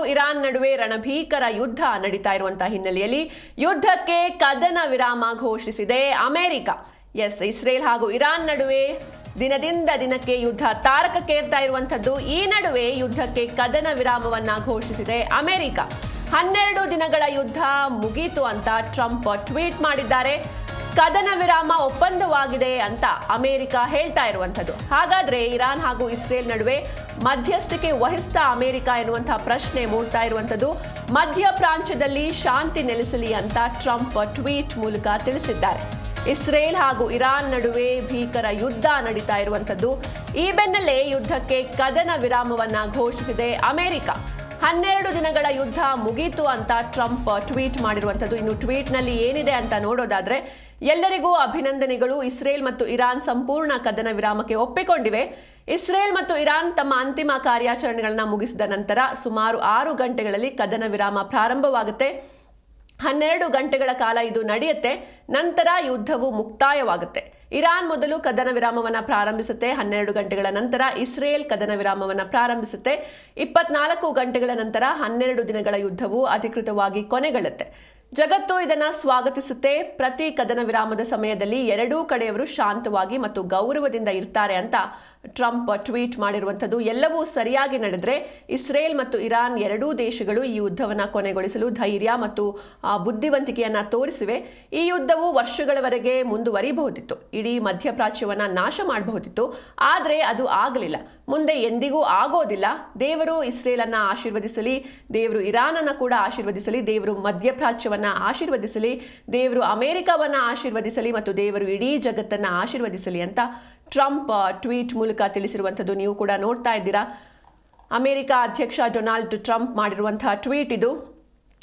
ಹಾಗೂ ಇರಾನ್ ನಡುವೆ ರಣಭೀಕರ ಯುದ್ಧ ನಡೀತಾ ಇರುವಂತಹ ಹಿನ್ನೆಲೆಯಲ್ಲಿ ಯುದ್ಧಕ್ಕೆ ಕದನ ವಿರಾಮ ಘೋಷಿಸಿದೆ ಅಮೆರಿಕ. ಎಸ್, ಇಸ್ರೇಲ್ ಹಾಗೂ ಇರಾನ್ ನಡುವೆ ದಿನದಿಂದ ದಿನಕ್ಕೆ ಯುದ್ಧ ತಾರಕಕ್ಕೇರ್ತಾ ಇರುವಂಥದ್ದು, ಈ ನಡುವೆ ಯುದ್ಧಕ್ಕೆ ಕದನ ವಿರಾಮವನ್ನ ಘೋಷಿಸಿದೆ ಅಮೆರಿಕ. ಹನ್ನೆರಡು ದಿನಗಳ ಯುದ್ಧ ಮುಗೀತು ಅಂತ ಟ್ರಂಪ್ ಟ್ವೀಟ್ ಮಾಡಿದ್ದಾರೆ. ಕದನ ವಿರಾಮ ಒಪ್ಪಂದವಾಗಿದೆ ಅಂತ ಅಮೆರಿಕ ಹೇಳ್ತಾ ಇರುವಂಥದ್ದು. ಹಾಗಾದ್ರೆ ಇರಾನ್ ಹಾಗೂ ಇಸ್ರೇಲ್ ನಡುವೆ ಮಧ್ಯಸ್ಥಿಕೆ ವಹಿಸ್ತಾ ಅಮೆರಿಕ ಎನ್ನುವಂತಹ ಪ್ರಶ್ನೆ ಮೂಡ್ತಾ ಇರುವಂಥದ್ದು. ಮಧ್ಯ ಪ್ರಾಂತ್ಯದಲ್ಲಿ ಶಾಂತಿ ನೆಲೆಸಲಿ ಅಂತ ಟ್ರಂಪ್ ಟ್ವೀಟ್ ಮೂಲಕ ತಿಳಿಸಿದ್ದಾರೆ. ಇಸ್ರೇಲ್ ಹಾಗೂ ಇರಾನ್ ನಡುವೆ ಭೀಕರ ಯುದ್ಧ ನಡೀತಾ ಇರುವಂಥದ್ದು. ಈ ಬೆನ್ನಲ್ಲೇ ಯುದ್ಧಕ್ಕೆ ಕದನ ವಿರಾಮವನ್ನ ಘೋಷಿಸಿದೆ ಅಮೆರಿಕ. ಹನ್ನೆರಡು ದಿನಗಳ ಯುದ್ಧ ಮುಗೀತು ಅಂತ ಟ್ರಂಪ್ ಟ್ವೀಟ್ ಮಾಡಿರುವಂಥದ್ದು. ಇನ್ನು ಟ್ವೀಟ್ನಲ್ಲಿ ಏನಿದೆ ಅಂತ ನೋಡೋದಾದ್ರೆ ಎಲ್ಲರಿಗೂ ಅಭಿನಂದನೆಗಳು. ಇಸ್ರೇಲ್ ಮತ್ತು ಇರಾನ್ ಸಂಪೂರ್ಣ ಕದನ ವಿರಾಮಕ್ಕೆ ಒಪ್ಪಿಕೊಂಡಿವೆ. ಇಸ್ರೇಲ್ ಮತ್ತು ಇರಾನ್ ತಮ್ಮ ಅಂತಿಮ ಕಾರ್ಯಾಚರಣೆಗಳನ್ನು ಮುಗಿಸಿದ ನಂತರ ಸುಮಾರು ಆರು ಗಂಟೆಗಳಲ್ಲಿ ಕದನ ವಿರಾಮ ಪ್ರಾರಂಭವಾಗುತ್ತೆ. ಹನ್ನೆರಡು ಗಂಟೆಗಳ ಕಾಲ ಇದು ನಡೆಯುತ್ತೆ. ನಂತರ ಯುದ್ಧವು ಮುಕ್ತಾಯವಾಗುತ್ತೆ. ಇರಾನ್ ಮೊದಲು ಕದನ ವಿರಾಮವನ್ನು ಪ್ರಾರಂಭಿಸುತ್ತೆ. ಹನ್ನೆರಡು ಗಂಟೆಗಳ ನಂತರ ಇಸ್ರೇಲ್ ಕದನ ವಿರಾಮವನ್ನು ಪ್ರಾರಂಭಿಸುತ್ತೆ. ಇಪ್ಪತ್ನಾಲ್ಕು ಗಂಟೆಗಳ ನಂತರ ಹನ್ನೆರಡು ದಿನಗಳ ಯುದ್ಧವು ಅಧಿಕೃತವಾಗಿ ಕೊನೆಗೊಳ್ಳುತ್ತೆ. ಜಗತ್ತು ಇದನ್ನ ಸ್ವಾಗತಿಸುತ್ತೆ. ಪ್ರತಿ ಕದನ ವಿರಾಮದ ಸಮಯದಲ್ಲಿ ಎರಡೂ ಕಡೆಯವರು ಶಾಂತವಾಗಿ ಮತ್ತು ಗೌರವದಿಂದ ಇರ್ತಾರೆ ಅಂತ ಟ್ರಂಪ್ ಟ್ವೀಟ್ ಮಾಡಿರುವಂಥದ್ದು ಎಲ್ಲವೂ ಸರಿಯಾಗಿ ನಡೆದರೆ ಇಸ್ರೇಲ್ ಮತ್ತು ಇರಾನ್ ಎರಡೂ ದೇಶಗಳು ಈ ಯುದ್ಧವನ್ನು ಕೊನೆಗೊಳಿಸಲು ಧೈರ್ಯ ಮತ್ತು ಬುದ್ಧಿವಂತಿಕೆಯನ್ನು ತೋರಿಸಿವೆ. ಈ ಯುದ್ಧವು ವರ್ಷಗಳವರೆಗೆ ಮುಂದುವರಿಬಹುದಿತ್ತು. ಇಡೀ ಮಧ್ಯಪ್ರಾಚ್ಯವನ್ನ ನಾಶ ಮಾಡಬಹುದಿತ್ತು. ಆದರೆ ಅದು ಆಗಲಿಲ್ಲ. ಮುಂದೆ ಎಂದಿಗೂ ಆಗೋದಿಲ್ಲ. ದೇವರು ಇಸ್ರೇಲನ್ನ ಆಶೀರ್ವದಿಸಲಿ, ದೇವರು ಇರಾನನ್ನು ಕೂಡ ಆಶೀರ್ವದಿಸಲಿ, ದೇವರು ಮಧ್ಯಪ್ರಾಚ್ಯವನ್ನ ಆಶೀರ್ವದಿಸಲಿ, ದೇವರು ಅಮೆರಿಕವನ್ನ ಆಶೀರ್ವದಿಸಲಿ ಮತ್ತು ದೇವರು ಇಡೀ ಜಗತ್ತನ್ನ ಆಶೀರ್ವದಿಸಲಿ ಅಂತ ಟ್ರಂಪ್ ಟ್ವೀಟ್ ಮೂಲಕ ತಿಳಿಸಿರುವಂಥದ್ದು ನೀವು ಕೂಡ ನೋಡ್ತಾ ಇದ್ದೀರಾ. ಅಮೆರಿಕ ಅಧ್ಯಕ್ಷ ಡೊನಾಲ್ಡ್ ಟ್ರಂಪ್ ಮಾಡಿರುವಂತಹ ಟ್ವೀಟ್ ಇದು.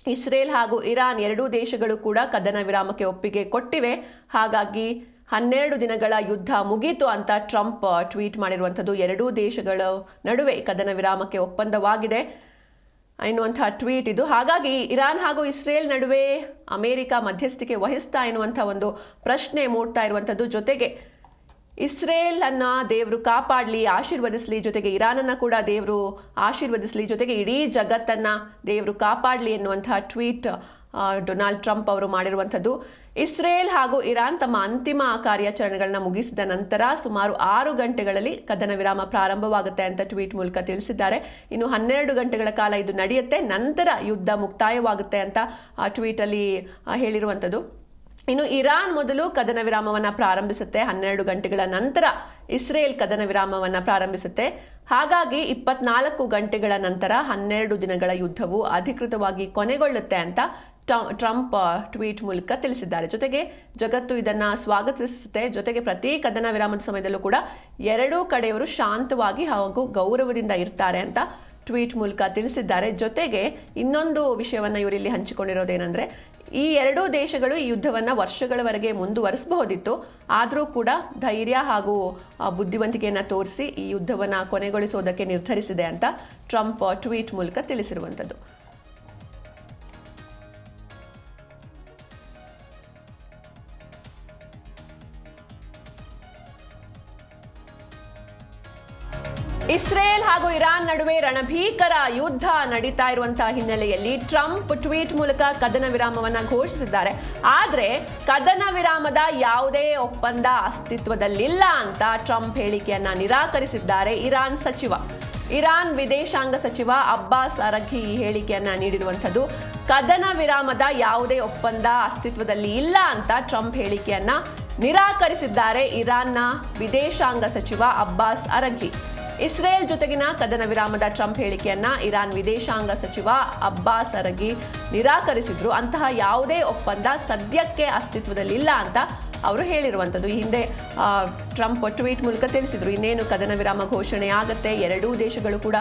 ಇಸ್ರೇಲ್ ಹಾಗೂ ಇರಾನ್ ಎರಡೂ ದೇಶಗಳು ಕೂಡ ಕದನ ವಿರಾಮಕ್ಕೆ ಒಪ್ಪಿಗೆ ಕೊಟ್ಟಿವೆ. ಹಾಗಾಗಿ ಹನ್ನೆರಡು ದಿನಗಳ ಯುದ್ಧ ಮುಗೀತು ಅಂತ ಟ್ರಂಪ್ ಟ್ವೀಟ್ ಮಾಡಿರುವಂಥದ್ದು ಎರಡೂ ದೇಶಗಳ ನಡುವೆ ಕದನ ವಿರಾಮಕ್ಕೆ ಒಪ್ಪಂದವಾಗಿದೆ. ಎನ್ನುವಂತಹ ಟ್ವೀಟ್ ಇದು. ಹಾಗಾಗಿ ಇರಾನ್ ಹಾಗೂ ಇಸ್ರೇಲ್ ನಡುವೆ ಅಮೆರಿಕ ಮಧ್ಯಸ್ಥಿಕೆ ವಹಿಸ್ತಾ ಎನ್ನುವಂಥ ಒಂದು ಪ್ರಶ್ನೆ ಮೂಡ್ತಾ ಇರುವಂಥದ್ದು ಜೊತೆಗೆ. ಇಸ್ರೇಲ್ ಅನ್ನ ದೇವರು ಕಾಪಾಡಲಿ, ಆಶೀರ್ವದಿಸಲಿ ಜೊತೆಗೆ ಇರಾನನ್ನು ಕೂಡ ದೇವರು ಆಶೀರ್ವದಿಸಲಿ ಜೊತೆಗೆ ಇಡೀ ಜಗತ್ತನ್ನ ದೇವರು ಕಾಪಾಡಲಿ ಎನ್ನುವಂತಹ ಟ್ವೀಟ್ ಡೊನಾಲ್ಡ್ ಟ್ರಂಪ್ ಅವರು ಮಾಡಿರುವಂಥದ್ದು. ಇಸ್ರೇಲ್ ಹಾಗೂ ಇರಾನ್ ತಮ್ಮ ಅಂತಿಮ ಕಾರ್ಯಾಚರಣೆಗಳನ್ನ ಮುಗಿಸಿದ ನಂತರ ಸುಮಾರು ಆರು ಗಂಟೆಗಳಲ್ಲಿ ಕದನ ವಿರಾಮ ಪ್ರಾರಂಭವಾಗುತ್ತೆ ಅಂತ ಟ್ವೀಟ್ ಮೂಲಕ ತಿಳಿಸಿದ್ದಾರೆ. ಇನ್ನು ಹನ್ನೆರಡು ಗಂಟೆಗಳ ಕಾಲ ಇದು ನಡೆಯುತ್ತೆ, ನಂತರ ಯುದ್ಧ ಮುಕ್ತಾಯವಾಗುತ್ತೆ ಅಂತ, ಆ, ಟ್ವೀಟಲ್ಲಿ ಹೇಳಿರುವಂಥದ್ದು. ಇನ್ನು ಇರಾನ್ ಮೊದಲು ಕದನ ವಿರಾಮವನ್ನು ಪ್ರಾರಂಭಿಸುತ್ತೆ. ಹನ್ನೆರಡು ಗಂಟೆಗಳ ನಂತರ ಇಸ್ರೇಲ್ ಕದನ ವಿರಾಮವನ್ನು ಪ್ರಾರಂಭಿಸುತ್ತೆ. ಹಾಗಾಗಿ ಇಪ್ಪತ್ನಾಲ್ಕು ಗಂಟೆಗಳ ನಂತರ ಹನ್ನೆರಡು ದಿನಗಳ ಯುದ್ಧವು ಅಧಿಕೃತವಾಗಿ ಕೊನೆಗೊಳ್ಳುತ್ತೆ ಅಂತ ಟ್ರಂಪ್ ಟ್ವೀಟ್ ಮೂಲಕ ತಿಳಿಸಿದ್ದಾರೆ. ಜೊತೆಗೆ ಜಗತ್ತು ಇದನ್ನ ಸ್ವಾಗತಿಸುತ್ತೆ. ಜೊತೆಗೆ ಪ್ರತಿ ಕದನ ವಿರಾಮದ ಸಮಯದಲ್ಲೂ ಕೂಡ ಎರಡೂ ಕಡೆಯವರು ಶಾಂತವಾಗಿ ಹಾಗೂ ಗೌರವದಿಂದ ಇರ್ತಾರೆ ಅಂತ ಟ್ವೀಟ್ ಮೂಲಕ ತಿಳಿಸಿದ್ದಾರೆ. ಜೊತೆಗೆ ಇನ್ನೊಂದು ವಿಷಯವನ್ನು ಇವರಿಲ್ಲಿ ಹಂಚಿಕೊಂಡಿರೋದೇನೆಂದ್ರೆ ಈ ಎರಡೂ ದೇಶಗಳು ಈ ಯುದ್ಧವನ್ನ ವರ್ಷಗಳವರೆಗೆ ಮುಂದುವರಿಸಬಹುದಿತ್ತು. ಆದರೂ ಕೂಡ ಧೈರ್ಯ ಹಾಗೂ ಬುದ್ಧಿವಂತಿಕೆಯನ್ನು ತೋರಿಸಿ ಈ ಯುದ್ಧವನ್ನ ಕೊನೆಗೊಳಿಸೋದಕ್ಕೆ ನಿರ್ಧರಿಸಿದೆ ಅಂತ ಟ್ರಂಪ್ ಟ್ವೀಟ್ ಮೂಲಕ ತಿಳಿಸಿರುವಂಥದ್ದು. ಇಸ್ರೇಲ್ ಹಾಗೂ ಇರಾನ್ ನಡುವೆ ರಣಭೀಕರ ಯುದ್ಧ ನಡೀತಾ ಇರುವಂತಹ ಹಿನ್ನೆಲೆಯಲ್ಲಿ ಟ್ರಂಪ್ ಟ್ವೀಟ್ ಮೂಲಕ ಕದನ ವಿರಾಮವನ್ನು ಘೋಷಿಸಿದ್ದಾರೆ. ಆದರೆ ಕದನ ವಿರಾಮದ ಯಾವುದೇ ಒಪ್ಪಂದ ಅಸ್ತಿತ್ವದಲ್ಲಿಲ್ಲ ಅಂತ ಟ್ರಂಪ್ ಹೇಳಿಕೆಯನ್ನ ನಿರಾಕರಿಸಿದ್ದಾರೆ ಇರಾನ್ ಸಚಿವ. ಇರಾನ್ ವಿದೇಶಾಂಗ ಸಚಿವ ಅಬ್ಬಾಸ್ ಅರಘಿ ಈ ಹೇಳಿಕೆಯನ್ನ ನೀಡಿರುವಂಥದ್ದು, ಕದನ ವಿರಾಮದ ಯಾವುದೇ ಒಪ್ಪಂದ ಅಸ್ತಿತ್ವದಲ್ಲಿ ಇಲ್ಲ ಅಂತ ಟ್ರಂಪ್ ಹೇಳಿಕೆಯನ್ನ ನಿರಾಕರಿಸಿದ್ದಾರೆ ಇರಾನ್ನ ವಿದೇಶಾಂಗ ಸಚಿವ ಅಬ್ಬಾಸ್ ಅರಘಿ ಇಸ್ರೇಲ್ ಜೊತೆಗಿನ ಕದನ ವಿರಾಮದ ಟ್ರಂಪ್ ಹೇಳಿಕೆಯನ್ನ ಇರಾನ್ ವಿದೇಶಾಂಗ ಸಚಿವ ಅಬ್ಬಾಸ್ ಅರಗಿ ನಿರಾಕರಿಸಿದ್ರು. ಅಂತಹ ಯಾವುದೇ ಒಪ್ಪಂದ ಸದ್ಯಕ್ಕೆ ಅಸ್ತಿತ್ವದಲ್ಲಿಲ್ಲ ಅಂತ ಅವರು ಹೇಳಿರುವಂಥದ್ದು. ಈ ಹಿಂದೆ ಟ್ರಂಪ್ ಟ್ವೀಟ್ ಮೂಲಕ ತಿಳಿಸಿದ್ರು. ಇನ್ನೇನು ಕದನ ವಿರಾಮ ಘೋಷಣೆ ಆಗುತ್ತೆ, ಎರಡೂ ದೇಶಗಳು ಕೂಡ